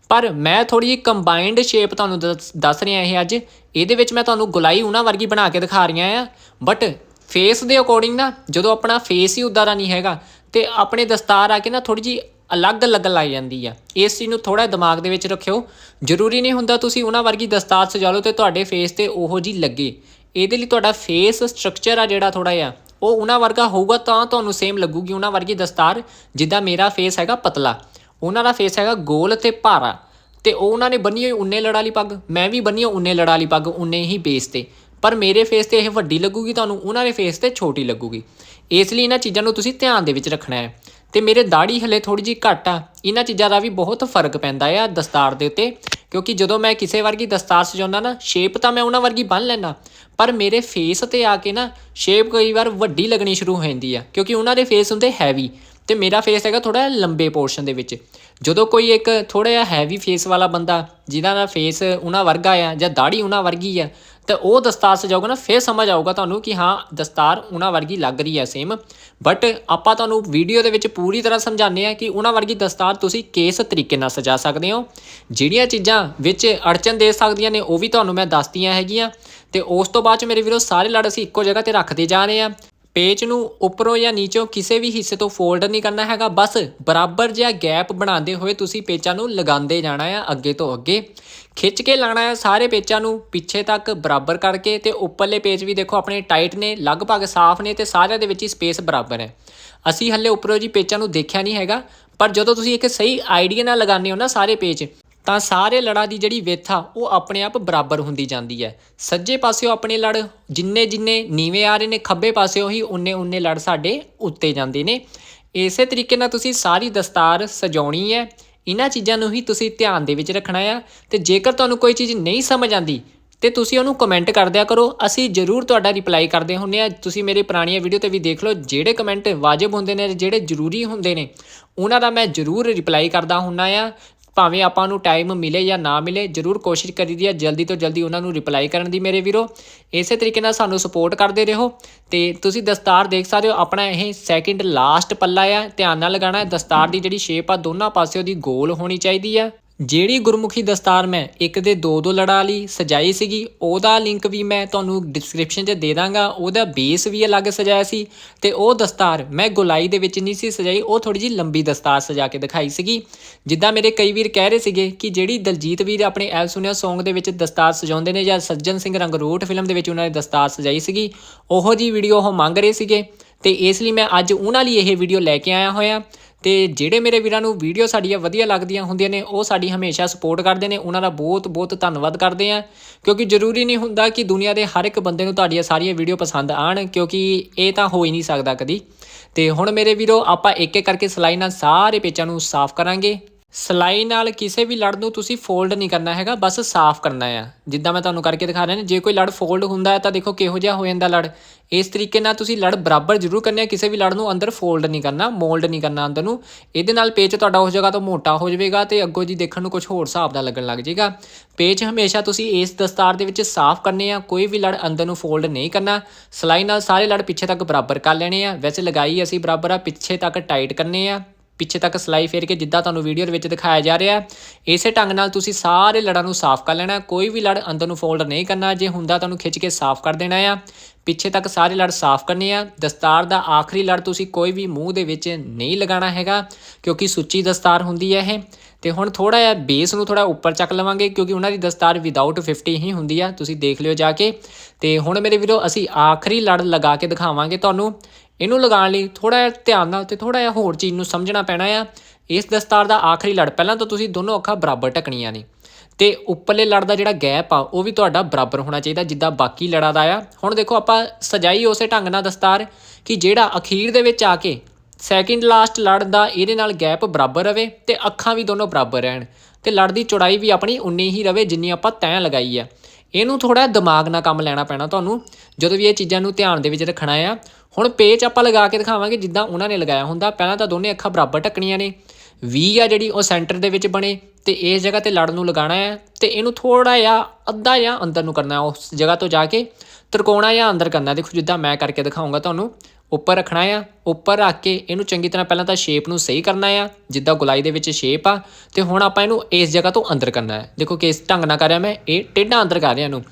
ਪਰ ਮੈਂ ਥੋੜੀ ਜਿਹੀ ਕੰਬਾਈਨਡ ਸ਼ੇਪ ਤੁਹਾਨੂੰ ਦੱਸ- ਦੱਸ ਰਿਹਾ ਇਹ ਅੱਜ, ਇਹਦੇ ਵਿੱਚ ਮੈਂ ਤੁਹਾਨੂੰ ਗੁਲਾਈ ਉਹਨਾਂ ਵਰਗੀ ਬਣਾ ਕੇ ਦਿਖਾ ਰਹੀਆਂ ਆ ਬਟ ਫੇਸ ਦੇ ਅਕੋਰਡਿੰਗ ਨਾ, ਜਦੋਂ ਆਪਣਾ ਫੇਸ ਹੀ ਉਦਾਂ ਦਾ ਨਹੀਂ ਹੈਗਾ, ਤੇ ਆਪਣੇ ਦਸਤਾਰ ਆ ਕੇ ਨਾ ਥੋੜੀ ਜਿਹੀ ਅਲੱਗ ਅਲੱਗ ਲੱਗ ਜਾਂਦੀ ਆ। ਇਸ ਚੀਜ਼ ਨੂੰ ਥੋੜਾ ਦਿਮਾਗ ਦੇ ਵਿੱਚ ਰੱਖਿਓ। ਜ਼ਰੂਰੀ ਨਹੀਂ ਹੁੰਦਾ ਤੁਸੀਂ ਉਹਨਾਂ ਵਰਗੀ ਦਸਤਾਰ ਸਜਾ ਲਓ ਤੇ ਤੁਹਾਡੇ ਫੇਸ ਤੇ ਉਹੋ ਜੀ ਲੱਗੇ। ਇਹਦੇ ਲਈ ਤੁਹਾਡਾ ਫੇਸ ਸਟਰਕਚਰ ਆ ਜਿਹੜਾ ਥੋੜਾ ਜਿਹਾ, ਉਹ ਉਹਨਾਂ ਵਰਗਾ ਹੋਊਗਾ ਤਾਂ ਤੁਹਾਨੂੰ ਸੇਮ ਲੱਗੂਗੀ ਉਹਨਾਂ ਵਰਗੀ ਦਸਤਾਰ, ਜਿੱਦਾਂ ਮੇਰਾ ਫੇਸ ਹੈਗਾ ਪਤਲਾ। ਉਹਨਾਂ ਦਾ ਫੇਸ ਹੈਗਾ ਗੋਲ ਤੇ ਭਾਰਾ। ਤੇ ਉਹ ਉਹਨਾਂ ਨੇ ਬੰਨੀ ਹੋਈ ਉਨੇ ਲੜਾ ਲਈ ਪੱਗ। ਮੈਂ ਵੀ ਬੰਨੀ ਹੋਈ ਉਨੇ ਲੜਾ ਲਈ ਪੱਗ ਉਨੇ ਹੀ ਬੇਸ ਤੇ। ਪਰ ਮੇਰੇ ਫੇਸ ਤੇ ਇਹ ਵੱਡੀ ਲੱਗੂਗੀ, ਤੁਹਾਨੂੰ ਉਹਨਾਂ ਦੇ ਫੇਸ ਤੇ ਛੋਟੀ ਲੱਗੂਗੀ। ਇਸ ਲਈ ਇਹਨਾਂ ਚੀਜ਼ਾਂ ਨੂੰ ਤੁਸੀਂ ਧਿਆਨ ਦੇ ਵਿੱਚ ਰੱਖਣਾ ਹੈ। ਤੇ ਮੇਰੇ ਦਾੜੀ ਹਲੇ ਥੋੜੀ ਜਿਹੀ ਘੱਟ ਆ। ਇਹਨਾਂ ਚੀਜ਼ਾਂ ਦਾ ਵੀ ਬਹੁਤ ਫ਼ਰਕ ਪੈਂਦਾ ਆ ਦਸਤਾਰ ਦੇ ਉੱਤੇ, ਕਿਉਂਕਿ ਜਦੋਂ ਮੈਂ ਕਿਸੇ ਵਰਗੀ ਦਸਤਾਰ ਸਜਾਉਂਦਾ ਨਾ ਸ਼ੇਪ ਤਾਂ ਮੈਂ ਉਹਨਾਂ ਵਰਗੀ ਬੰਨ ਲੈਣਾ ਪਰ ਮੇਰੇ ਫੇਸ ਤੇ ਆ ਕੇ ਨਾ ਸ਼ੇਪ ਕਈ ਵਾਰ ਵੱਡੀ ਲੱਗਣੀ ਸ਼ੁਰੂ ਹੋ ਜਾਂਦੀ ਆ, ਕਿਉਂਕਿ ਉਹਨਾਂ ਦੇ ਫੇਸ ਹੁੰਦੇ ਹੈਵੀ ਤੇ ਮੇਰਾ ਫੇਸ ਹੈਗਾ ਥੋੜਾ ਲੰਬੇ ਪੋਰਸ਼ਨ ਦੇ ਵਿੱਚ। ਜਦੋਂ ਕੋਈ ਇੱਕ ਥੋੜਾ ਜਿਹਾ ਹੈਵੀ ਫੇਸ ਵਾਲਾ ਬੰਦਾ ਜਿਹਦਾ ਦਾ ਫੇਸ ਉਹਨਾਂ ਵਰਗਾ ਆ ਜਾਂ ਦਾੜੀ ਉਹਨਾਂ ਵਰਗੀ ਆ, ਤਾਂ ਉਹ ਦਸਤਾਰ ਸਜਾਊਗਾ ਨਾ, ਫੇਰ ਸਮਝ ਆਊਗਾ ਤੁਹਾਨੂੰ ਕਿ ਹਾਂ, ਦਸਤਾਰ ਉਹਨਾਂ ਵਰਗੀ ਲੱਗ ਰਹੀ ਹੈ ਸੇਮ ਬਟ ਆਪਾਂ ਤੁਹਾਨੂੰ ਵੀਡੀਓ ਦੇ ਵਿੱਚ ਪੂਰੀ ਤਰ੍ਹਾਂ ਸਮਝਾਉਂਦੇ ਆ ਕਿ ਉਹਨਾਂ ਵਰਗੀ ਦਸਤਾਰ ਤੁਸੀਂ ਕਿਸ ਤਰੀਕੇ ਨਾਲ ਸਜਾ ਸਕਦੇ ਹੋ। ਜਿਹੜੀਆਂ ਚੀਜ਼ਾਂ ਵਿੱਚ ਅੜਚਨ ਦੇ ਸਕਦੀਆਂ ਨੇ, ਉਹ ਵੀ ਤੁਹਾਨੂੰ ਮੈਂ ਦੱਸਤੀਆਂ ਹੈਗੀਆਂ। ਤੇ ਉਸ ਤੋਂ ਬਾਅਦ ਚ ਮੇਰੇ ਵੀਰੋ, ਸਾਰੇ ਲੜ ਅਸੀਂ ਇੱਕੋ ਜਗ੍ਹਾ ਤੇ ਰੱਖਦੇ ਜਾ ਰਹੇ ਆ ਪੇਜ ਨੂੰ ਉੱਪਰੋਂ ਜਾਂ ਨੀਚੋਂ ਕਿਸੇ ਵੀ ਹਿੱਸੇ ਤੋਂ ਫੋਲਡ ਨਹੀਂ ਕਰਨਾ ਹੈਗਾ, ਬਸ ਬਰਾਬਰ ਜਿਹਾ ਗੈਪ ਬਣਾਉਂਦੇ ਹੋਏ ਤੁਸੀਂ ਪੇਚਾਂ ਨੂੰ ਲਗਾਉਂਦੇ ਜਾਣਾ ਆ ਅੱਗੇ ਤੋਂ ਅੱਗੇ। ਖਿੱਚ ਕੇ ਲਾਣਾ ਹੈ ਸਾਰੇ ਪੇਚਾਂ ਨੂੰ ਪਿੱਛੇ ਤੱਕ ਬਰਾਬਰ ਕਰਕੇ ਤੇ ਉੱਪਰਲੇ ਪੇਜ ਵੀ ਦੇਖੋ ਆਪਣੇ ਟਾਈਟ ਨੇ, ਲਗਭਗ ਸਾਫ਼ ਨੇ ਤੇ ਸਾਰਿਆਂ ਦੇ ਵਿੱਚ ਹੀ ਸਪੇਸ ਬਰਾਬਰ ਹੈ। ਅਸੀਂ ਹੱਲੇ ਉੱਪਰੋਂ ਜੀ ਪੇਚਾਂ ਨੂੰ ਦੇਖਿਆ ਨਹੀਂ ਹੈਗਾ, ਪਰ ਜਦੋਂ ਤੁਸੀਂ ਇੱਕ ਸਹੀ ਆਈਡੀਆ ਨਾਲ ਲਗਾਉਂਦੇ ਹੋ ਨਾ ਸਾਰੇ ਪੇਜ ਤਾਂ ਸਾਰੇ ਲੜਾਂ ਦੀ ਜਿਹੜੀ ਵਿੱਥ ਆ, ਉਹ ਆਪਣੇ ਆਪ ਬਰਾਬਰ ਹੁੰਦੀ ਜਾਂਦੀ ਹੈ। ਸੱਜੇ ਪਾਸਿਓ ਆਪਣੇ ਲੜ, ਜਿੰਨੇ ਜਿੰਨੇ ਨੀਵੇਂ ਆ ਰਹੇ ਨੇ, ਖੱਬੇ ਪਾਸਿਓ ਹੀ ਉਨੇ ਉਨੇ ਲੜ ਸਾਡੇ ਉੱਤੇ ਜਾਂਦੇ ਨੇ। ਇਸੇ ਤਰੀਕੇ ਨਾਲ ਤੁਸੀਂ ਸਾਰੀ ਦਸਤਾਰ ਸਜਾਉਣੀ ਹੈ। ਇਹਨਾਂ ਚੀਜ਼ਾਂ ਨੂੰ ਹੀ ਤੁਸੀਂ ਧਿਆਨ ਦੇ ਵਿੱਚ ਰੱਖਣਾ ਆ। ਤੇ ਜੇਕਰ ਤੁਹਾਨੂੰ ਕੋਈ ਚੀਜ਼ ਨਹੀਂ ਸਮਝ ਆਂਦੀ ਤੇ ਤੁਸੀਂ ਉਹਨੂੰ ਕਮੈਂਟ ਕਰ ਦਿਆ ਕਰੋ। ਅਸੀਂ ਜ਼ਰੂਰ ਤੁਹਾਡਾ ਰਿਪਲਾਈ ਕਰਦੇ ਹੁੰਨੇ ਆ। ਤੁਸੀਂ ਮੇਰੇ ਪੁਰਾਣੀਆਂ ਵੀਡੀਓ ਤੇ ਵੀ ਦੇਖ ਲਓ, ਜਿਹੜੇ ਕਮੈਂਟ ਵਾਜਬ ਹੁੰਦੇ ਨੇ, ਜਿਹੜੇ ਜ਼ਰੂਰੀ ਹੁੰਦੇ ਨੇ, ਉਹਨਾਂ ਦਾ ਮੈਂ ਜ਼ਰੂਰ ਰਿਪਲਾਈ ਕਰਦਾ ਹੁੰਨਾ ਆ। ਭਾਵੇਂ ਆਪਾਂ ਨੂੰ ਟਾਈਮ ਮਿਲੇ ਜਾਂ ਨਾ ਮਿਲੇ, ਜ਼ਰੂਰ ਕੋਸ਼ਿਸ਼ ਕਰੀਦੀ ਹੈ ਜਲਦੀ ਤੋਂ ਜਲਦੀ ਉਹਨਾਂ ਨੂੰ ਰਿਪਲਾਈ ਕਰਨ ਦੀ ਮੇਰੇ ਵੀਰੋ। ਇਸੇ ਤਰੀਕੇ ਨਾਲ ਸਾਨੂੰ ਸਪੋਰਟ ਕਰਦੇ ਰਹੋ ਤੇ ਤੁਸੀਂ ਦਸਤਾਰ ਦੇਖ ਸਕਦੇ ਹੋ, ਆਪਣਾ ਇਹ ਸੈਕਿੰਡ ਲਾਸਟ ਪੱਲਾ ਆ। ਧਿਆਨ ਨਾਲ ਲਗਾਣਾ ਹੈ, ਦਸਤਾਰ ਦੀ ਜਿਹੜੀ ਸ਼ੇਪ ਆ, ਦੋਨਾਂ ਪਾਸਿਓਂ ਦੀ ਗੋਲ ਹੋਣੀ ਚਾਹੀਦੀ ਆ। ਜਿਹੜੀ ਗੁਰਮੁਖੀ ਦਸਤਾਰ ਮੈਂ ਇੱਕ ਦੇ ਦੋ ਦੋ ਲੜਾ ਲਈ, ਸਜਾਈ ਸੀਗੀ, ਉਹਦਾ ਲਿੰਕ ਵੀ ਮੈਂ ਤੁਹਾਨੂੰ ਡਿਸਕ੍ਰਿਪਸ਼ਨ 'ਚ ਦੇ ਦਾਂਗਾ। ਉਹਦਾ ਬੇਸ ਵੀ ਅਲੱਗ ਸਜਾਇਆ ਸੀ ਤੇ ਉਹ ਦਸਤਾਰ ਮੈਂ ਗੁਲਾਈ ਦੇ ਵਿੱਚ ਨਹੀਂ ਸੀ ਸਜਾਈ, ਉਹ ਥੋੜੀ ਜੀ ਲੰਬੀ ਦਸਤਾਰ ਸਜਾ ਕੇ ਦਿਖਾਈ ਸੀਗੀ। ਜਿੱਦਾਂ ਮੇਰੇ ਕਈ ਵੀਰ ਕਹਿ ਰਹੇ ਸੀਗੇ ਕਿ ਜਿਹੜੀ ਦਲਜੀਤ ਵੀਰ ਆਪਣੇ ਐਲ ਸੁਨਿਆ Song ਦੇ ਵਿੱਚ ਦਸਤਾਰ ਸਜਾਉਂਦੇ ਨੇ ਜਾਂ ਸੱਜਣ ਸਿੰਘ ਰੰਗਰੋਟ ਫਿਲਮ ਦੇ ਵਿੱਚ ਉਹਨਾਂ ਨੇ ਦਸਤਾਰ ਸਜਾਈ ਸੀਗੀ, ਉਹੋ ਜੀ ਵੀਡੀਓ ਉਹ ਮੰਗ ਰਹੇ ਸੀਗੇ। ਤੇ ਇਸ ਲਈ ਮੈਂ ਅੱਜ ਉਹਨਾਂ ਲਈ ਇਹ ਵੀਡੀਓ ਲੈ ਕੇ ਆਇਆ ਹੋਇਆ। ਤੇ ਜਿਹੜੇ ਮੇਰੇ ਵੀਰਾਂ ਨੂੰ ਵੀਡੀਓ ਸਾਡੀਆਂ ਵਧੀਆ ਲੱਗਦੀਆਂ ਹੁੰਦੀਆਂ ਨੇ, ਉਹ ਸਾਡੀ ਹਮੇਸ਼ਾ ਸਪੋਰਟ ਕਰਦੇ ਨੇ, ਉਹਨਾਂ ਦਾ ਬਹੁਤ ਬਹੁਤ ਧੰਨਵਾਦ ਕਰਦੇ ਆ ਕਿਉਂਕਿ ਜ਼ਰੂਰੀ ਨਹੀਂ ਹੁੰਦਾ ਕਿ ਦੁਨੀਆ ਦੇ ਹਰ ਇੱਕ ਬੰਦੇ ਨੂੰ ਤੁਹਾਡੀਆਂ ਸਾਰੀਆਂ ਵੀਡੀਓ ਪਸੰਦ ਆਣ, ਕਿਉਂਕਿ ਇਹ ਤਾਂ ਹੋ ਹੀ ਨਹੀਂ ਸਕਦਾ ਕਦੀ। ਤੇ ਹੁਣ ਮੇਰੇ ਵੀਰੋ, ਆਪਾਂ ਇੱਕ ਇੱਕ ਕਰਕੇ ਸਲਾਈ ਨਾਲ ਸਾਰੇ ਪੇਚਾਂ ਨੂੰ ਸਾਫ਼ ਕਰਾਂਗੇ। ਸਲਾਈ ਨਾਲ ਕਿਸੇ ਵੀ ਲੜ ਨੂੰ ਤੁਸੀਂ ਫੋਲਡ ਨਹੀਂ ਕਰਨਾ ਹੈਗਾ, ਬਸ ਸਾਫ਼ ਕਰਨਾ ਆ। ਜਿੱਦਾਂ ਮੈਂ ਤੁਹਾਨੂੰ ਕਰਕੇ ਦਿਖਾ ਰਿਹਾ ਨਾ, ਜੇ ਕੋਈ ਲੜ ਫੋਲਡ ਹੁੰਦਾ ਹੈ ਤਾਂ ਦੇਖੋ ਕਿਹੋ ਜਿਹਾ ਹੋ ਜਾਂਦਾ ਲੜ। ਇਸ ਤਰੀਕੇ ਨਾਲ ਤੁਸੀਂ ਲੜ ਬਰਾਬਰ ਜ਼ਰੂਰ ਕਰਨੇ ਆ ਕਿਸੇ ਵੀ ਲੜ ਨੂੰ ਅੰਦਰ ਫੋਲਡ ਨਹੀਂ ਕਰਨਾ ਮੋਲਡ ਨਹੀਂ ਕਰਨਾ ਅੰਦਰ ਨੂੰ। ਇਹਦੇ ਨਾਲ ਪੇਚ ਤੁਹਾਡਾ ਉਸ ਜਗ੍ਹਾ ਤੋਂ ਮੋਟਾ ਹੋ ਜਾਵੇਗਾ ਤੇ ਅੱਗੋਂ ਜੀ ਦੇਖਣ ਨੂੰ ਕੁਝ ਹੋਰ ਹਿਸਾਬ ਦਾ ਲੱਗਣ ਲੱਗ ਜਾਏਗਾ। ਪੇਚ ਹਮੇਸ਼ਾ ਤੁਸੀਂ ਇਸ ਦਸਤਾਰ ਦੇ ਵਿੱਚ ਸਾਫ਼ ਕਰਨੇ ਆ, ਕੋਈ ਵੀ ਲੜ ਅੰਦਰ ਨੂੰ ਫੋਲਡ ਨਹੀਂ ਕਰਨਾ। ਸਲਾਈ ਨਾਲ ਸਾਰੇ ਲੜ ਪਿੱਛੇ ਤੱਕ ਬਰਾਬਰ ਕਰ ਲੈਣੇ ਆ। ਵੈਸੇ ਲਗਾਈ ਅਸੀਂ ਬਰਾਬਰ ਆ, ਪਿੱਛੇ ਤੱਕ ਟਾਈਟ ਕਰਨੇ ਆ। ਪਿੱਛੇ ਤੱਕ ਸਲਾਈ ਫੇਰ ਕੇ ਜਿੱਦਾਂ ਤੁਹਾਨੂੰ ਵੀਡੀਓ ਦੇ ਵਿੱਚ ਦਿਖਾਇਆ ਜਾ ਰਿਹਾ, ਇਸੇ ਢੰਗ ਨਾਲ ਤੁਸੀਂ ਸਾਰੇ ਲੜਾਂ ਨੂੰ ਸਾਫ਼ ਕਰ ਲੈਣਾ ਕੋਈ ਵੀ ਲੜ ਅੰਦਰ ਨੂੰ ਫੋਲਡ ਨਹੀਂ ਕਰਨਾ, ਜੇ ਹੁੰਦਾ ਤੁਹਾਨੂੰ ਖਿੱਚ ਕੇ ਸਾਫ਼ ਕਰ ਦੇਣਾ ਆ। ਪਿੱਛੇ ਤੱਕ ਸਾਰੇ ਲੜ ਸਾਫ਼ ਕਰਨੇ ਆ। ਦਸਤਾਰ ਦਾ ਆਖਰੀ ਲੜ ਤੁਸੀਂ ਕੋਈ ਵੀ ਮੂੰਹ ਦੇ ਵਿੱਚ ਨਹੀਂ ਲਗਾਉਣਾ ਹੈਗਾ, ਕਿਉਂਕਿ ਸੁੱਚੀ ਦਸਤਾਰ ਹੁੰਦੀ ਹੈ ਇਹ। ਤੇ ਹੁਣ ਥੋੜਾ ਜਿਹਾ ਬੇਸ ਨੂੰ ਥੋੜਾ ਉੱਪਰ ਚੱਕ ਲਵਾਂਗੇ, ਕਿਉਂਕਿ ਉਹਨਾਂ ਦੀ ਦਸਤਾਰ ਵਿਦਆਊਟ 50 ਹੀ ਹੁੰਦੀ ਆ। ਤੁਸੀਂ ਦੇਖ ਲਿਓ ਜਾ ਕੇ। ਤੇ ਹੁਣ ਮੇਰੇ ਵੀਰੋ, ਅਸੀਂ ਆਖਰੀ ਲੜ ਲਗਾ ਕੇ ਦਿਖਾਵਾਂਗੇ ਤੁਹਾਨੂੰ। ਇਹਨੂੰ ਲਗਾਉਣ ਲਈ ਥੋੜਾ ਜਿਹਾ ਧਿਆਨ ਨਾਲ ਤੇ ਥੋੜਾ ਜਿਹਾ ਹੋਰ ਚੀਜ਼ ਨੂੰ ਸਮਝਣਾ ਪੈਣਾ ਆ। ਇਸ ਦਸਤਾਰ ਦਾ ਆਖਰੀ ਲੜ, ਪਹਿਲਾਂ ਤਾਂ ਤੁਸੀਂ ਦੋਨੋਂ ਅੱਖਾਂ ਬਰਾਬਰ ਢੱਕਣੀਆਂ ਨੇ। ਤੇ ਉੱਪਰਲੇ ਲੜ ਦਾ ਜਿਹੜਾ ਗੈਪ ਆ, ਉਹ ਵੀ ਤੁਹਾਡਾ ਬਰਾਬਰ ਹੋਣਾ ਚਾਹੀਦਾ, ਜਿੱਦਾਂ ਬਾਕੀ ਲੜਾ ਦਾ ਆ। ਹੁਣ ਦੇਖੋ ਆਪਾਂ ਸਜਾਈ ਉਸੇ ਢੰਗ ਨਾਲ ਦਸਤਾਰ ਕਿ ਜਿਹੜਾ ਅਖੀਰ ਦੇ ਵਿੱਚ ਆ ਕੇ ਸੈਕਿੰਡ ਲਾਸਟ ਲੜ ਦਾ ਇਹਦੇ ਨਾਲ ਗੈਪ ਬਰਾਬਰ ਰਵੇ ਤੇ ਅੱਖਾਂ ਵੀ ਦੋਨੋਂ ਬਰਾਬਰ ਰਹਿਣ। ਤੇ ਲੜ ਦੀ ਚੌੜਾਈ ਵੀ ਆਪਣੀ ਉਨੀ ਹੀ ਰਵੇ ਜਿੰਨੀ ਆਪਾਂ ਤੈਅ ਲਗਾਈ ਆ। ਇਹਨੂੰ ਥੋੜਾ ਦਿਮਾਗ ਨਾਲ ਕੰਮ ਲੈਣਾ ਪੈਣਾ ਤੁਹਾਨੂੰ, ਜਦੋਂ ਵੀ ਇਹ ਚੀਜ਼ਾਂ ਨੂੰ ਧਿਆਨ ਦੇ ਵਿੱਚ ਰੱਖਣਾ ਆ। ਹੁਣ ਪੇਚ ਆਪਾਂ ਲਗਾ ਕੇ ਦਿਖਾਵਾਂਗੇ ਜਿੱਦਾਂ ਉਹਨਾਂ ਨੇ ਲਗਾਇਆ ਹੁੰਦਾ। ਪਹਿਲਾਂ ਤਾਂ ਦੋਨੇ ਅੱਖਾਂ ਬਰਾਬਰ ਢੱਕਣੀਆਂ ਨੇ। ਵੀ ਆ ਜਿਹੜੀ ਉਹ ਸੈਂਟਰ ਦੇ ਵਿੱਚ ਬਣੇ ਤੇ ਇਸ ਜਗ੍ਹਾ ਤੇ ਲੜ ਨੂੰ ਲਗਾਉਣਾ ਹੈ ਤੇ ਇਹਨੂੰ ਥੋੜਾ ਜਿਹਾ ਅੱਧਾ ਜਾਂ ਅੰਦਰ ਨੂੰ ਕਰਨਾ ਉਸ ਜਗ੍ਹਾ ਤੋਂ ਜਾ ਕੇ। ਤਿਰਕੋਣਾ ਜਾਂ ਅੰਦਰ ਕਰਨਾ ਦੇਖੋ ਜਿੱਦਾਂ ਮੈਂ ਕਰਕੇ ਦਿਖਾਉਂਗਾ ਤੁਹਾਨੂੰ। ਉੱਪਰ ਰੱਖਣਾ ਆ। ਉੱਪਰ ਰੱਖ ਕੇ ਇਹਨੂੰ ਚੰਗੀ ਤਰ੍ਹਾਂ ਪਹਿਲਾਂ ਤਾਂ ਸ਼ੇਪ ਨੂੰ ਸਹੀ ਕਰਨਾ ਆ, ਜਿੱਦਾਂ ਗੁਲਾਈ ਦੇ ਵਿੱਚ ਸ਼ੇਪ ਆ। ਤੇ ਹੁਣ ਆਪਾਂ ਇਹਨੂੰ ਇਸ ਜਗ੍ਹਾ ਤੋਂ ਅੰਦਰ ਕਰਨਾ ਹੈ। ਦੇਖੋ ਕਿਸ ਢੰਗ ਨਾਲ ਕਰ ਰਿਹਾ ਮੈਂ। ਇਹ ਟੇਢਾ ਅੰਦਰ ਕਰ ਰਿਹਾ ਇਹਨੂੰ।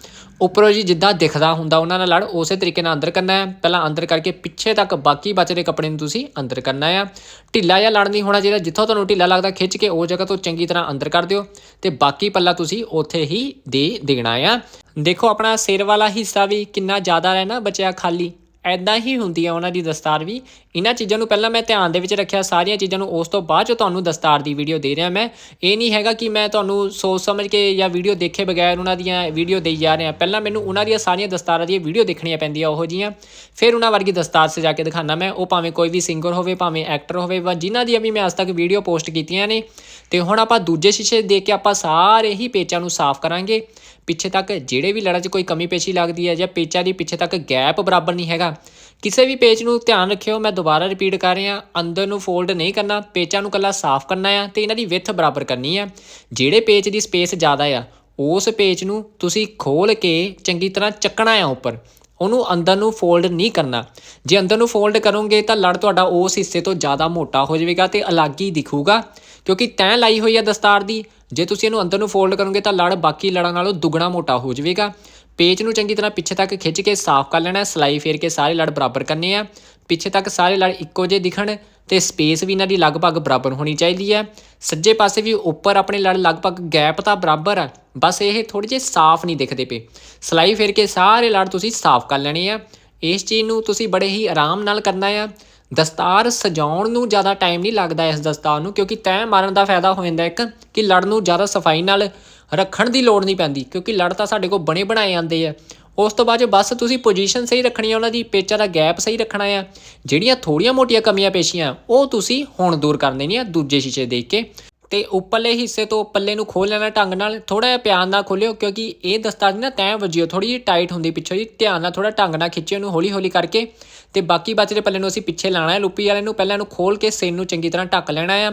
ਉੱਪਰੋਂ ਜੀ ਜਿੱਦਾਂ ਦਿਖਦਾ ਹੁੰਦਾ ਉਹਨਾਂ ਨਾਲ ਲੜ, ਉਸੇ ਤਰੀਕੇ ਨਾਲ ਅੰਦਰ ਕਰਨਾ ਹੈ। ਪਹਿਲਾਂ ਅੰਦਰ ਕਰਕੇ ਪਿੱਛੇ ਤੱਕ ਬਾਕੀ ਬਚਦੇ ਕੱਪੜੇ ਨੂੰ ਤੁਸੀਂ ਅੰਦਰ ਕਰਨਾ ਆ ਢਿੱਲਾ ਜਾਂ ਲੜ ਨਹੀਂ ਹੋਣਾ ਚਾਹੀਦਾ, ਜਿੱਥੋਂ ਤੁਹਾਨੂੰ ਢਿੱਲਾ ਲੱਗਦਾ ਖਿੱਚ ਕੇ ਉਹ ਜਗ੍ਹਾ ਤੋਂ ਚੰਗੀ ਤਰ੍ਹਾਂ ਅੰਦਰ ਕਰ ਦਿਓ ਤੇ ਬਾਕੀ ਪੱਲਾ ਤੁਸੀਂ ਉੱਥੇ ਹੀ ਦੇ ਦੇਣਾ ਆ। ਦੇਖੋ ਆਪਣਾ ਸਿਰ ਵਾਲਾ ਹਿੱਸਾ ਵੀ ਕਿੰਨਾ ਜ਼ਿਆਦਾ ਰਹਿਣਾ ਬਚਿਆ ਖਾਲੀ। ਐਦਾਂ ਹੀ ਹੁੰਦੀ ਆ ਉਹਨਾਂ ਦੀ ਦਸਤਾਰ ਵੀ। ਇਹਨਾਂ ਚੀਜ਼ਾਂ ਨੂੰ ਪਹਿਲਾਂ ਮੈਂ ਧਿਆਨ ਦੇ ਵਿੱਚ ਰੱਖਿਆ, ਸਾਰੀਆਂ ਚੀਜ਼ਾਂ ਨੂੰ ਉਸ ਤੋਂ ਬਾਅਦ ਚ ਤੁਹਾਨੂੰ ਦਸਤਾਰ ਦੀ ਵੀਡੀਓ ਦੇ ਰਿਹਾ ਮੈਂ। ਇਹ ਨਹੀਂ ਹੈਗਾ ਕਿ ਮੈਂ ਤੁਹਾਨੂੰ ਸੋਚ ਸਮਝ ਕੇ ਜਾਂ ਵੀਡੀਓ ਦੇਖੇ ਬਗੈਰ ਉਹਨਾਂ ਦੀਆਂ ਵੀਡੀਓ ਦੇਈ ਜਾ ਰਿਹਾ। ਪਹਿਲਾਂ ਮੈਨੂੰ ਉਹਨਾਂ ਦੀਆਂ ਸਾਰੀਆਂ ਦਸਤਾਰਾਂ ਦੀਆਂ ਵੀਡੀਓ ਦੇਖਣੀਆਂ ਪੈਂਦੀਆਂ ਉਹੋ ਜੀਆਂ ਫਿਰ ਉਹਨਾਂ ਵਰਗੀ ਦਸਤਾਰ ਸਜਾ ਕੇ ਦਿਖਾਣਾ ਮੈਂ। ਉਹ ਭਾਵੇਂ ਕੋਈ ਵੀ ਸਿੰਗਰ ਹੋਵੇ, ਭਾਵੇਂ ਐਕਟਰ ਹੋਵੇ ਜਾਂ ਜਿਨ੍ਹਾਂ ਦੀਆਂ ਵੀ ਮੈਂ ਅੱਜ ਤੱਕ ਵੀਡੀਓ ਪੋਸਟ ਕੀਤੀਆਂ ਨੇ। ਤੇ ਹੁਣ ਆਪਾਂ ਦੂਜੇ ਸ਼ੀਸ਼ੇ ਦੇਖ ਕੇ ਆਪਾਂ ਸਾਰੇ ਹੀ ਪੇਚਾਂ ਨੂੰ ਸਾਫ਼ ਕਰਾਂਗੇ। ਪਿੱਛੇ ਤੱਕ ਜਿਹੜੇ ਵੀ ਲੜਾ 'ਚ ਕੋਈ ਕਮੀ ਪੇਸ਼ੀ ਲੱਗਦੀ ਹੈ ਜਾਂ ਪੇਚਾਂ ਦੀ ਪਿੱਛੇ ਤੱਕ ਗੈਪ ਬਰਾਬਰ ਨਹੀਂ ਹੈਗਾ। ਕਿਸੇ ਵੀ ਪੇਜ ਨੂੰ ਧਿਆਨ ਰੱਖਿਓ, ਮੈਂ ਦੁਬਾਰਾ ਰਿਪੀਟ ਕਰ ਰਹੇ ਹਾਂ। ਅੰਦਰ ਨੂੰ ਫੋਲਡ ਨਹੀਂ ਕਰਨਾ, ਪੇਚਾਂ ਨੂੰ ਕੱਲਾ ਸਾਫ਼ ਕਰਨਾ ਆ ਤੇ ਇਹਨਾਂ ਦੀ ਵਿੱਥ ਬਰਾਬਰ ਕਰਨੀ ਆ। ਜਿਹੜੇ ਪੇਚ ਦੀ ਸਪੇਸ ਜ਼ਿਆਦਾ ਆ, ਉਸ ਪੇਚ ਨੂੰ ਤੁਸੀਂ ਖੋਲ ਕੇ ਚੰਗੀ ਤਰ੍ਹਾਂ ਚੱਕਣਾ ਆ ਉੱਪਰ। ਉਹਨੂੰ ਅੰਦਰ ਨੂੰ ਫੋਲਡ ਨਹੀਂ ਕਰਨਾ। ਜੇ ਅੰਦਰ ਨੂੰ ਫੋਲਡ ਕਰੋਗੇ ਤਾਂ ਲੜ ਤੁਹਾਡਾ ਉਸ ਹਿੱਸੇ ਤੋਂ ਜ਼ਿਆਦਾ ਮੋਟਾ ਹੋ ਜਾਵੇਗਾ ਤੇ ਅਲੱਗ ਹੀ ਦਿਖੂਗਾ, ਕਿਉਂਕਿ ਤੈਂ ਲਾਈ ਹੋਈ ਆ ਦਸਤਾਰ ਦੀ। ਜੇ ਤੁਸੀਂ ਇਹਨੂੰ ਅੰਦਰ ਨੂੰ ਫੋਲਡ ਕਰੋਗੇ ਤਾਂ ਲੜ ਬਾਕੀ ਲੜਾਂ ਨਾਲੋਂ ਦੁੱਗਣਾ ਮੋਟਾ ਹੋ ਜਾਵੇਗਾ। ਪੇਚ ਨੂੰ ਚੰਗੀ ਤਰ੍ਹਾਂ ਪਿੱਛੇ ਤੱਕ ਖਿੱਚ ਕੇ ਸਾਫ਼ ਕਰ ਲੈਣਾ ਹੈ ਸਲਾਈ ਫੇਰ ਕੇ ਸਾਰੇ ਲੜ ਬਰਾਬਰ ਕਰਨੇ ਆ। ਪਿੱਛੇ ਤੱਕ ਸਾਰੇ ਲੜ ਇੱਕੋ ਜਿਹੇ ਦਿਖਣ ਤੇ ਸਪੇਸ ਵੀ ਇਹਨਾਂ ਦੀ ਲਗਭਗ ਬਰਾਬਰ ਹੋਣੀ ਚਾਹੀਦੀ ਹੈ। ਸੱਜੇ ਪਾਸੇ ਵੀ ਉੱਪਰ ਆਪਣੇ ਲੜ ਲਗਭਗ ਗੈਪ ਤਾਂ ਬਰਾਬਰ ਆ, ਬਸ ਇਹ ਥੋੜੇ ਜਿਹੇ ਸਾਫ਼ ਨਹੀਂ ਦਿਖਦੇ ਪਏ। ਸਲਾਈ ਫੇਰ ਕੇ ਸਾਰੇ ਲੜ ਤੁਸੀਂ ਸਾਫ਼ ਕਰ ਲੈਣੇ ਆ। ਇਸ ਚੀਜ਼ ਨੂੰ ਤੁਸੀਂ ਬੜੇ ਹੀ ਆਰਾਮ ਨਾਲ ਕਰਨਾ ਆ। ਦਸਤਾਰ ਸਜਾਉਣ ਨੂੰ ਜ਼ਿਆਦਾ ਟਾਈਮ ਨਹੀਂ ਲੱਗਦਾ ਇਸ ਦਸਤਾਰ ਨੂੰ, ਕਿਉਂਕਿ ਤੈਅ ਮਾਰਨ ਦਾ ਫਾਇਦਾ ਹੋ ਜਾਂਦਾ ਇੱਕ, ਕਿ ਲੜ ਨੂੰ ਜ਼ਿਆਦਾ ਸਫ਼ਾਈ ਨਾਲ ਰੱਖਣ ਦੀ ਲੋੜ ਨਹੀਂ ਪੈਂਦੀ, ਕਿਉਂਕਿ ਲੜ ਤਾਂ ਸਾਡੇ ਕੋਲ ਬਣੇ ਬਣਾਏ ਆਉਂਦੇ ਆ। ਉਸ ਤੋਂ ਬਾਅਦ ਜੇ ਬਸ ਤੁਸੀਂ ਪੋਜੀਸ਼ਨ ਸਹੀ ਰੱਖਣੀ ਆ, ਉਹਨਾਂ ਦੀ ਪੇਚਾਂ ਦਾ ਗੈਪ ਸਹੀ ਰੱਖਣਾ ਆ। ਜਿਹੜੀਆਂ ਥੋੜੀਆਂ ਮੋਟੀਆਂ ਕਮੀਆਂ ਪੇਸ਼ੀਆਂ, ਉਹ ਤੁਸੀਂ ਹੁਣ ਦੂਰ ਕਰ ਦੇਣੀਆਂ ਦੂਜੇ ਸ਼ੀਸ਼ੇ ਦੇਖ ਕੇ। ਤੇ ਉੱਪਰਲੇ ਹਿੱਸੇ ਤੋਂ ਪੱਲੇ ਨੂੰ ਖੋਲ ਲੈਣਾ ਢੰਗ ਨਾਲ ਥੋੜਾ ਜਿਹਾ ਪਿਆਨ ਨਾਲ ਖੋਲਿਓ ਕਿਉਂਕਿ ਇਹ ਦਸਤਾਰ ਨਾ ਤੈਅ ਵਜਿਓ ਥੋੜੀ ਜਿਹੀ ਟਾਈਟ ਹੁੰਦੀ ਪਿੱਛੋਂ ਜੀ ਧਿਆਨ ਨਾਲ ਥੋੜਾ ਢੰਗ ਨਾਲ ਖਿੱਚੇ ਉਹਨੂੰ ਹੌਲੀ ਹੌਲੀ ਕਰਕੇ। ਤੇ ਬਾਕੀ ਬਚਦੇ ਪੱਲੇ ਨੂੰ ਅਸੀਂ ਪਿੱਛੇ ਲਾਣਾ ਹੈ, ਲੁੱਪੀ ਵਾਲੇ ਨੂੰ ਪਹਿਲਾਂ ਇਹਨੂੰ ਖੋਲ ਕੇ ਸੇਨ ਨੂੰ ਚੰਗੀ ਤਰ੍ਹਾਂ ਢੱਕ ਲੈਣਾ ਆ।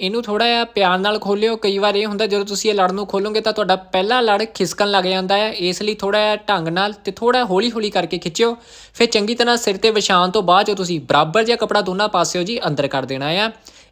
ਇਹਨੂੰ ਥੋੜਾ ਜਿਹਾ ਪਿਆਰ ਨਾਲ ਖੋਲਿਓ। ਕਈ ਵਾਰ ਇਹ ਹੁੰਦਾ, ਜਦੋਂ ਤੁਸੀਂ ਇਹ ਲੜ ਨੂੰ ਖੋਲੋਗੇ ਤਾਂ ਤੁਹਾਡਾ ਪਹਿਲਾ ਲੜ ਖਿਸਕਣ ਲੱਗ ਜਾਂਦਾ ਹੈ। ਇਸ ਲਈ ਥੋੜਾ ਜਿਹਾ ਢੰਗ ਨਾਲ ਤੇ ਥੋੜਾ ਹੌਲੀ ਹੌਲੀ ਕਰਕੇ ਖਿੱਚਿਓ। ਫਿਰ ਚੰਗੀ ਤਰ੍ਹਾਂ ਸਿਰ ਤੇ ਵਿਛਾਉਣ ਤੋਂ ਬਾਅਦ ਜੋ ਤੁਸੀਂ ਬਰਾਬਰ ਜਿਹਾ ਕਪੜਾ ਦੋਨਾਂ ਪਾਸਿਓ ਜੀ ਅੰਦਰ ਕਰ ਦੇਣਾ ਆ।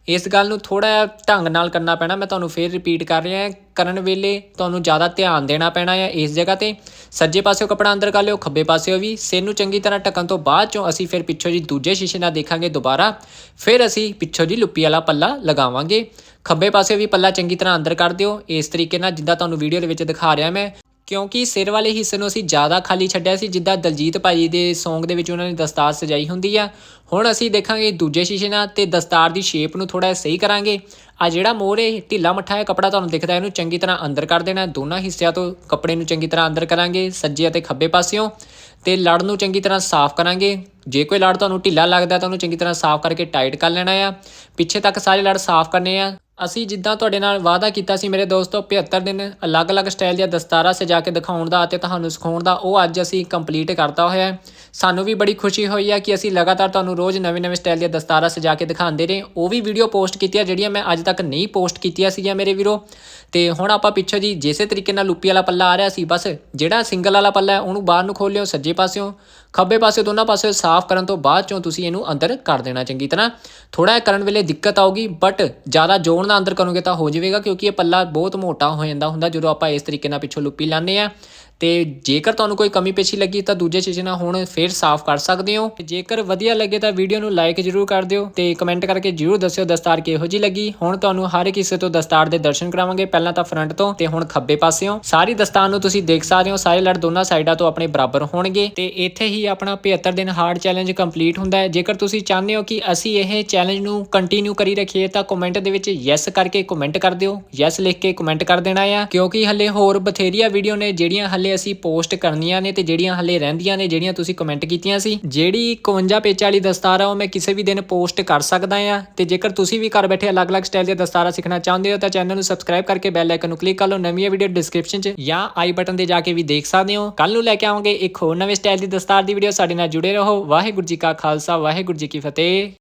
ਇਸ ਗੱਲ ਨੂੰ ਥੋੜਾ ਜਿਹਾ ਢੰਗ ਨਾਲ ਕਰਨਾ ਪੈਣਾ। ਮੈਂ ਤੁਹਾਨੂੰ ਫੇਰ ਰਿਪੀਟ ਕਰ ਰਿਹਾ ਹਾਂ। ਕਰਨ ਵੇਲੇ ਤੁਹਾਨੂੰ ਜ਼ਿਆਦਾ ਧਿਆਨ ਦੇਣਾ ਪੈਣਾ ਹੈ ਇਸ ਜਗ੍ਹਾ ਤੇ। ਸੱਜੇ ਪਾਸਿਓ ਕਪੜਾ ਅੰਦਰ ਕਰ ਲਿਓ, ਖੱਬੇ ਪਾਸਿਓ ਵੀ। ਸਿਰ ਨੂੰ ਚੰਗੀ ਤਰ੍ਹਾਂ ਢੱਕਣ ਤੋਂ ਬਾਅਦ ਚੋਂ ਅਸੀਂ ਫਿਰ ਪਿੱਛੋਂ ਜੀ ਦੂਜੇ ਸ਼ੀਸ਼ੇ ਨਾਲ ਦੇਖਾਂਗੇ ਦੁਬਾਰਾ। ਫਿਰ ਅਸੀਂ ਪਿੱਛੋਂ ਜੀ ਲੁੱਪੀ ਵਾਲਾ ਪੱਲਾ ਲਗਾਵਾਂਗੇ। ਖੱਬੇ ਪਾਸੇ ਵੀ ਪੱਲਾ ਚੰਗੀ ਤਰ੍ਹਾਂ ਅੰਦਰ ਕਰ ਦਿਓ। ਇਸ ਤਰੀਕੇ ਨਾਲ ਜਿੱਦਾਂ ਤੁਹਾਨੂੰ ਵੀਡੀਓ ਦੇ ਵਿੱਚ ਦਿਖਾ ਰਿਹਾ ਮੈਂ। ਕਿਉਂਕਿ ਸਿਰ ਵਾਲੇ ਹਿੱਸੇ ਨੂੰ ਅਸੀਂ ਜ਼ਿਆਦਾ ਖਾਲੀ ਛੱਡਿਆ ਸੀ, ਜਿੱਦਾਂ ਦਲਜੀਤ ਭਾਜੀ ਦੇ Song ਦੇ ਵਿੱਚ ਉਹਨਾਂ ਨੇ ਦਸਤਾਰ ਸਜਾਈ ਹੁੰਦੀ ਆ। ਹੁਣ ਅਸੀਂ ਦੇਖਾਂਗੇ ਦੂਜੇ ਸ਼ੀਸ਼ੇ ਨਾਲ ਤੇ ਦਸਤਾਰ ਦੀ ਸ਼ੇਪ ਨੂੰ ਥੋੜਾ ਸਹੀ ਕਰਾਂਗੇ। ਆ ਜਿਹੜਾ ਮੋਰ ਮੋਹਰੇ ਢਿੱਲਾ ਮੱਠਾ ਹੈ ਕਪੜਾ ਤੁਹਾਨੂੰ ਦਿਖਦਾ, ਇਹਨੂੰ ਚੰਗੀ ਤਰ੍ਹਾਂ ਅੰਦਰ ਕਰ ਦੇਣਾ। ਦੋਨਾਂ ਹਿੱਸਿਆਂ ਤੋਂ ਕੱਪੜੇ ਨੂੰ ਚੰਗੀ ਤਰ੍ਹਾਂ ਅੰਦਰ ਕਰਾਂਗੇ, ਸੱਜੇ ਅਤੇ ਖੱਬੇ ਪਾਸਿਓਂ। ਤੇ ਲੜ ਨੂੰ ਚੰਗੀ ਤਰ੍ਹਾਂ ਸਾਫ਼ ਕਰਾਂਗੇ। ਜੇ ਕੋਈ ਲੜ ਤੁਹਾਨੂੰ ਢਿੱਲਾ ਲੱਗਦਾ ਤਾਂ ਉਹਨੂੰ ਚੰਗੀ ਤਰ੍ਹਾਂ ਸਾਫ਼ ਕਰਕੇ ਟਾਈਟ ਕਰ ਲੈਣਾ ਆ। ਪਿੱਛੇ ਤੱਕ ਸਾਰੇ ਲੜ ਸਾਫ਼ ਕਰਨੇ ਆ। ਅਸੀਂ ਜਿੱਦਾਂ ਤੁਹਾਡੇ ਨਾਲ ਵਾਅਦਾ ਕੀਤਾ ਸੀ ਮੇਰੇ ਦੋਸਤੋ 75 ਦਿਨ ਅਲੱਗ-ਅਲੱਗ ਸਟਾਈਲ ਦੀਆਂ ਦਸਤਾਰਾਂ ਸਜਾ ਕੇ ਦਿਖਾਉਣ ਦਾ ਅਤੇ ਤੁਹਾਨੂੰ ਸਿਖਾਉਣ ਦਾ, ਉਹ ਅੱਜ ਅਸੀਂ ਕੰਪਲੀਟ ਕਰਤਾ ਹੋਇਆ ਹੈ। ਸਾਨੂੰ ਵੀ ਬੜੀ ਖੁਸ਼ੀ ਹੋਈ ਹੈ ਕਿ ਅਸੀਂ ਲਗਾਤਾਰ ਤੁਹਾਨੂੰ ਰੋਜ਼ ਨਵੇਂ-ਨਵੇਂ ਸਟਾਈਲ ਦੀਆਂ ਦਸਤਾਰਾਂ ਸਜਾ ਕੇ ਦਿਖਾਉਂਦੇ ਰਹੇ। ਉਹ ਵੀ ਵੀਡੀਓ ਪੋਸਟ ਕੀਤੀਆਂ ਜਿਹੜੀਆਂ ਮੈਂ ਅੱਜ ਤੱਕ ਨਹੀਂ ਪੋਸਟ ਕੀਤੀਆਂ ਸੀਗੀਆਂ ਮੇਰੇ ਵੀਰੋ। ਤੇ ਹੁਣ ਆਪਾਂ ਪਿੱਛੋਂ ਜੀ ਜਿਸੇ ਤਰੀਕੇ ਨਾਲ ਲੁੱਪੀ ਵਾਲਾ ਪੱਲਾ ਆ ਰਿਹਾ ਸੀ, ਬਸ ਜਿਹੜਾ ਸਿੰਗਲ ਵਾਲਾ ਪੱਲਾ ਹੈ, ਉਹਨੂੰ ਬਾਹਰ ਨੂੰ ਖੋਲਿਓ ਸੱਜੇ ਪਾਸਿਓਂ। ਖੱਬੇ ਪਾਸੇ ਦੋਨਾਂ ਪਾਸੇ ਸਾਫ਼ ਕਰਨ ਤੋਂ ਬਾਅਦ ਚੋਂ ਤੁਸੀਂ ਇਹਨੂੰ ਅੰਦਰ ਕਰ ਦੇਣਾ ਚੰਗੀ ਤਰ੍ਹਾਂ। ਥੋੜਾ ਜਿਹਾ ਕਰਨ ਵੇਲੇ ਦਿੱਕਤ ਆਊਗੀ ਬਟ ਜ਼ਿਆਦਾ ਜੋੜ ਨਾਲ ਅੰਦਰ ਕਰੋਗੇ ਤਾਂ ਹੋ ਜਾਵੇਗਾ, ਕਿਉਂਕਿ ਇਹ ਪੱਲਾ ਬਹੁਤ ਮੋਟਾ ਹੋ ਜਾਂਦਾ ਹੁੰਦਾ ਜਦੋਂ ਆਪਾਂ ਇਸ ਤਰੀਕੇ ਨਾਲ ਪਿੱਛੋਂ ਲੁੱਪੀ ਲਾਉਂਦੇ ਆ ਤੇ ਜੇਕਰ ਤੁਹਾਨੂੰ ਕੋਈ ਕਮੀ ਪੇਸ਼ੀ ਲੱਗੀ ਤਾਂ ਦੂਜੇ ਚੀਜ਼ ਨਾਲ ਹੁਣ ਫੇਰ ਸਾਫ਼ ਕਰ ਸਕਦੇ ਹੋ। ਜੇਕਰ ਵਧੀਆ ਲੱਗੇ ਤਾਂ ਵੀਡੀਓ ਨੂੰ ਲਾਈਕ ਜ਼ਰੂਰ ਕਰ ਦਿਓ ਤੇ ਕਮੈਂਟ ਕਰਕੇ ਜ਼ਰੂਰ ਦੱਸਿਓ ਦਸਤਾਰ ਕਿਹੋ ਜੀ ਲੱਗੀ। ਹੁਣ ਤੁਹਾਨੂੰ ਹਰ ਇੱਕ ਹਿੱਸੇ ਤੋਂ ਦਸਤਾਰ ਦੇ ਦਰਸ਼ਨ ਕਰਾਵਾਂਗੇ। ਪਹਿਲਾਂ ਤਾਂ ਫਰੰਟ ਤੋਂ ਤੇ ਹੁਣ ਖੱਬੇ ਪਾਸਿਓਂ। ਸਾਰੀ ਦਸਤਾਰ ਨੂੰ ਤੁਸੀਂ ਦੇਖ ਸਕਦੇ ਹੋ। ਸਾਰੇ ਲੜ ਦੋਨਾਂ ਸਾਈਡਾਂ ਤੋਂ ਆਪਣੇ ਬਰਾਬਰ ਹੋਣਗੇ। ਤੇ ਇੱਥੇ ਹੀ ਆਪਣਾ 75 ਦਿਨ ਹਾਰਡ ਚੈਲੰਜ ਕੰਪਲੀਟ ਹੁੰਦਾ ਹੈ। ਜੇਕਰ ਤੁਸੀਂ ਚਾਹੁੰਦੇ ਹੋ ਕਿ ਅਸੀਂ ਇਹ ਚੈਲੰਜ ਨੂੰ ਕੰਟੀਨਿਊ ਕਰੀ ਰੱਖੀਏ ਤਾਂ ਕਮੈਂਟ ਦੇ ਵਿੱਚ ਯੈਸ ਕਰਕੇ ਕਮੈਂਟ ਕਰ ਦਿਓ। ਯੈਸ ਲਿਖ ਕੇ ਕਮੈਂਟ ਕਰ ਦੇਣਾ ਆ। ਕਿਉਂਕਿ ਹੱਲੇ ਹੋਰ ਬਥੇਰੀਆਂ ਵੀਡੀਓ ਨੇ ਜਿਹੜੀਆਂ ਹੱਲੇ ਅਸੀਂ ਪੋਸਟ ਕਰਨੀਆਂ ਨੇ ਤੇ ਜਿਹੜੀਆਂ ਹਲੇ ਰਹਿੰਦੀਆਂ ਨੇ, ਜਿਹੜੀਆਂ ਤੁਸੀਂ ਕਮੈਂਟ ਕੀਤੀਆਂ ਸੀ, ਜਿਹੜੀ 51 ਪੇਚ ਵਾਲੀ ਦਸਤਾਰ ਆ, ਉਹ ਮੈਂ ਕਿਸੇ ਵੀ ਦਿਨ ਪੋਸਟ ਕਰ ਸਕਦਾ ਆ। ਤੇ ਜੇਕਰ ਤੁਸੀਂ ਵੀ ਘਰ ਬੈਠੇ ਅਲੱਗ-ਅਲੱਗ ਸਟਾਈਲ ਦੀਆਂ ਦਸਤਾਰਾਂ ਸਿੱਖਣਾ ਚਾਹੁੰਦੇ ਹੋ, ਤਾਂ ਚੈਨਲ ਨੂੰ ਸਬਸਕ੍ਰਾਈਬ ਕਰਕੇ ਬੈਲ ਆਈਕਨ ਨੂੰ ਕਲਿੱਕ ਕਰ ਲਓ। ਨਵੀਂ ਵੀਡੀਓ ਡਿਸਕ੍ਰਿਪਸ਼ਨ 'ਚ ਜਾਂ ਆਈ ਬਟਨ ਤੇ ਜਾ ਕੇ ਵੀ ਦੇਖ ਸਕਦੇ ਹੋ। ਕੱਲ ਨੂੰ ਲੈ ਕੇ ਆਵਾਂਗੇ ਇੱਕ ਹੋਰ ਨਵੇਂ ਸਟਾਈਲ ਦੀ ਦਸਤਾਰ ਦੀ ਵੀਡੀਓ ਸਾਡੇ ਨਾਲ ਜੁੜੇ ਰਹੋ। ਵਾਹਿਗੁਰੂ ਜੀ ਕਾ ਖਾਲਸਾ, ਵਾਹਿਗੁਰੂ ਜੀ ਕੀ ਫਤਿਹ।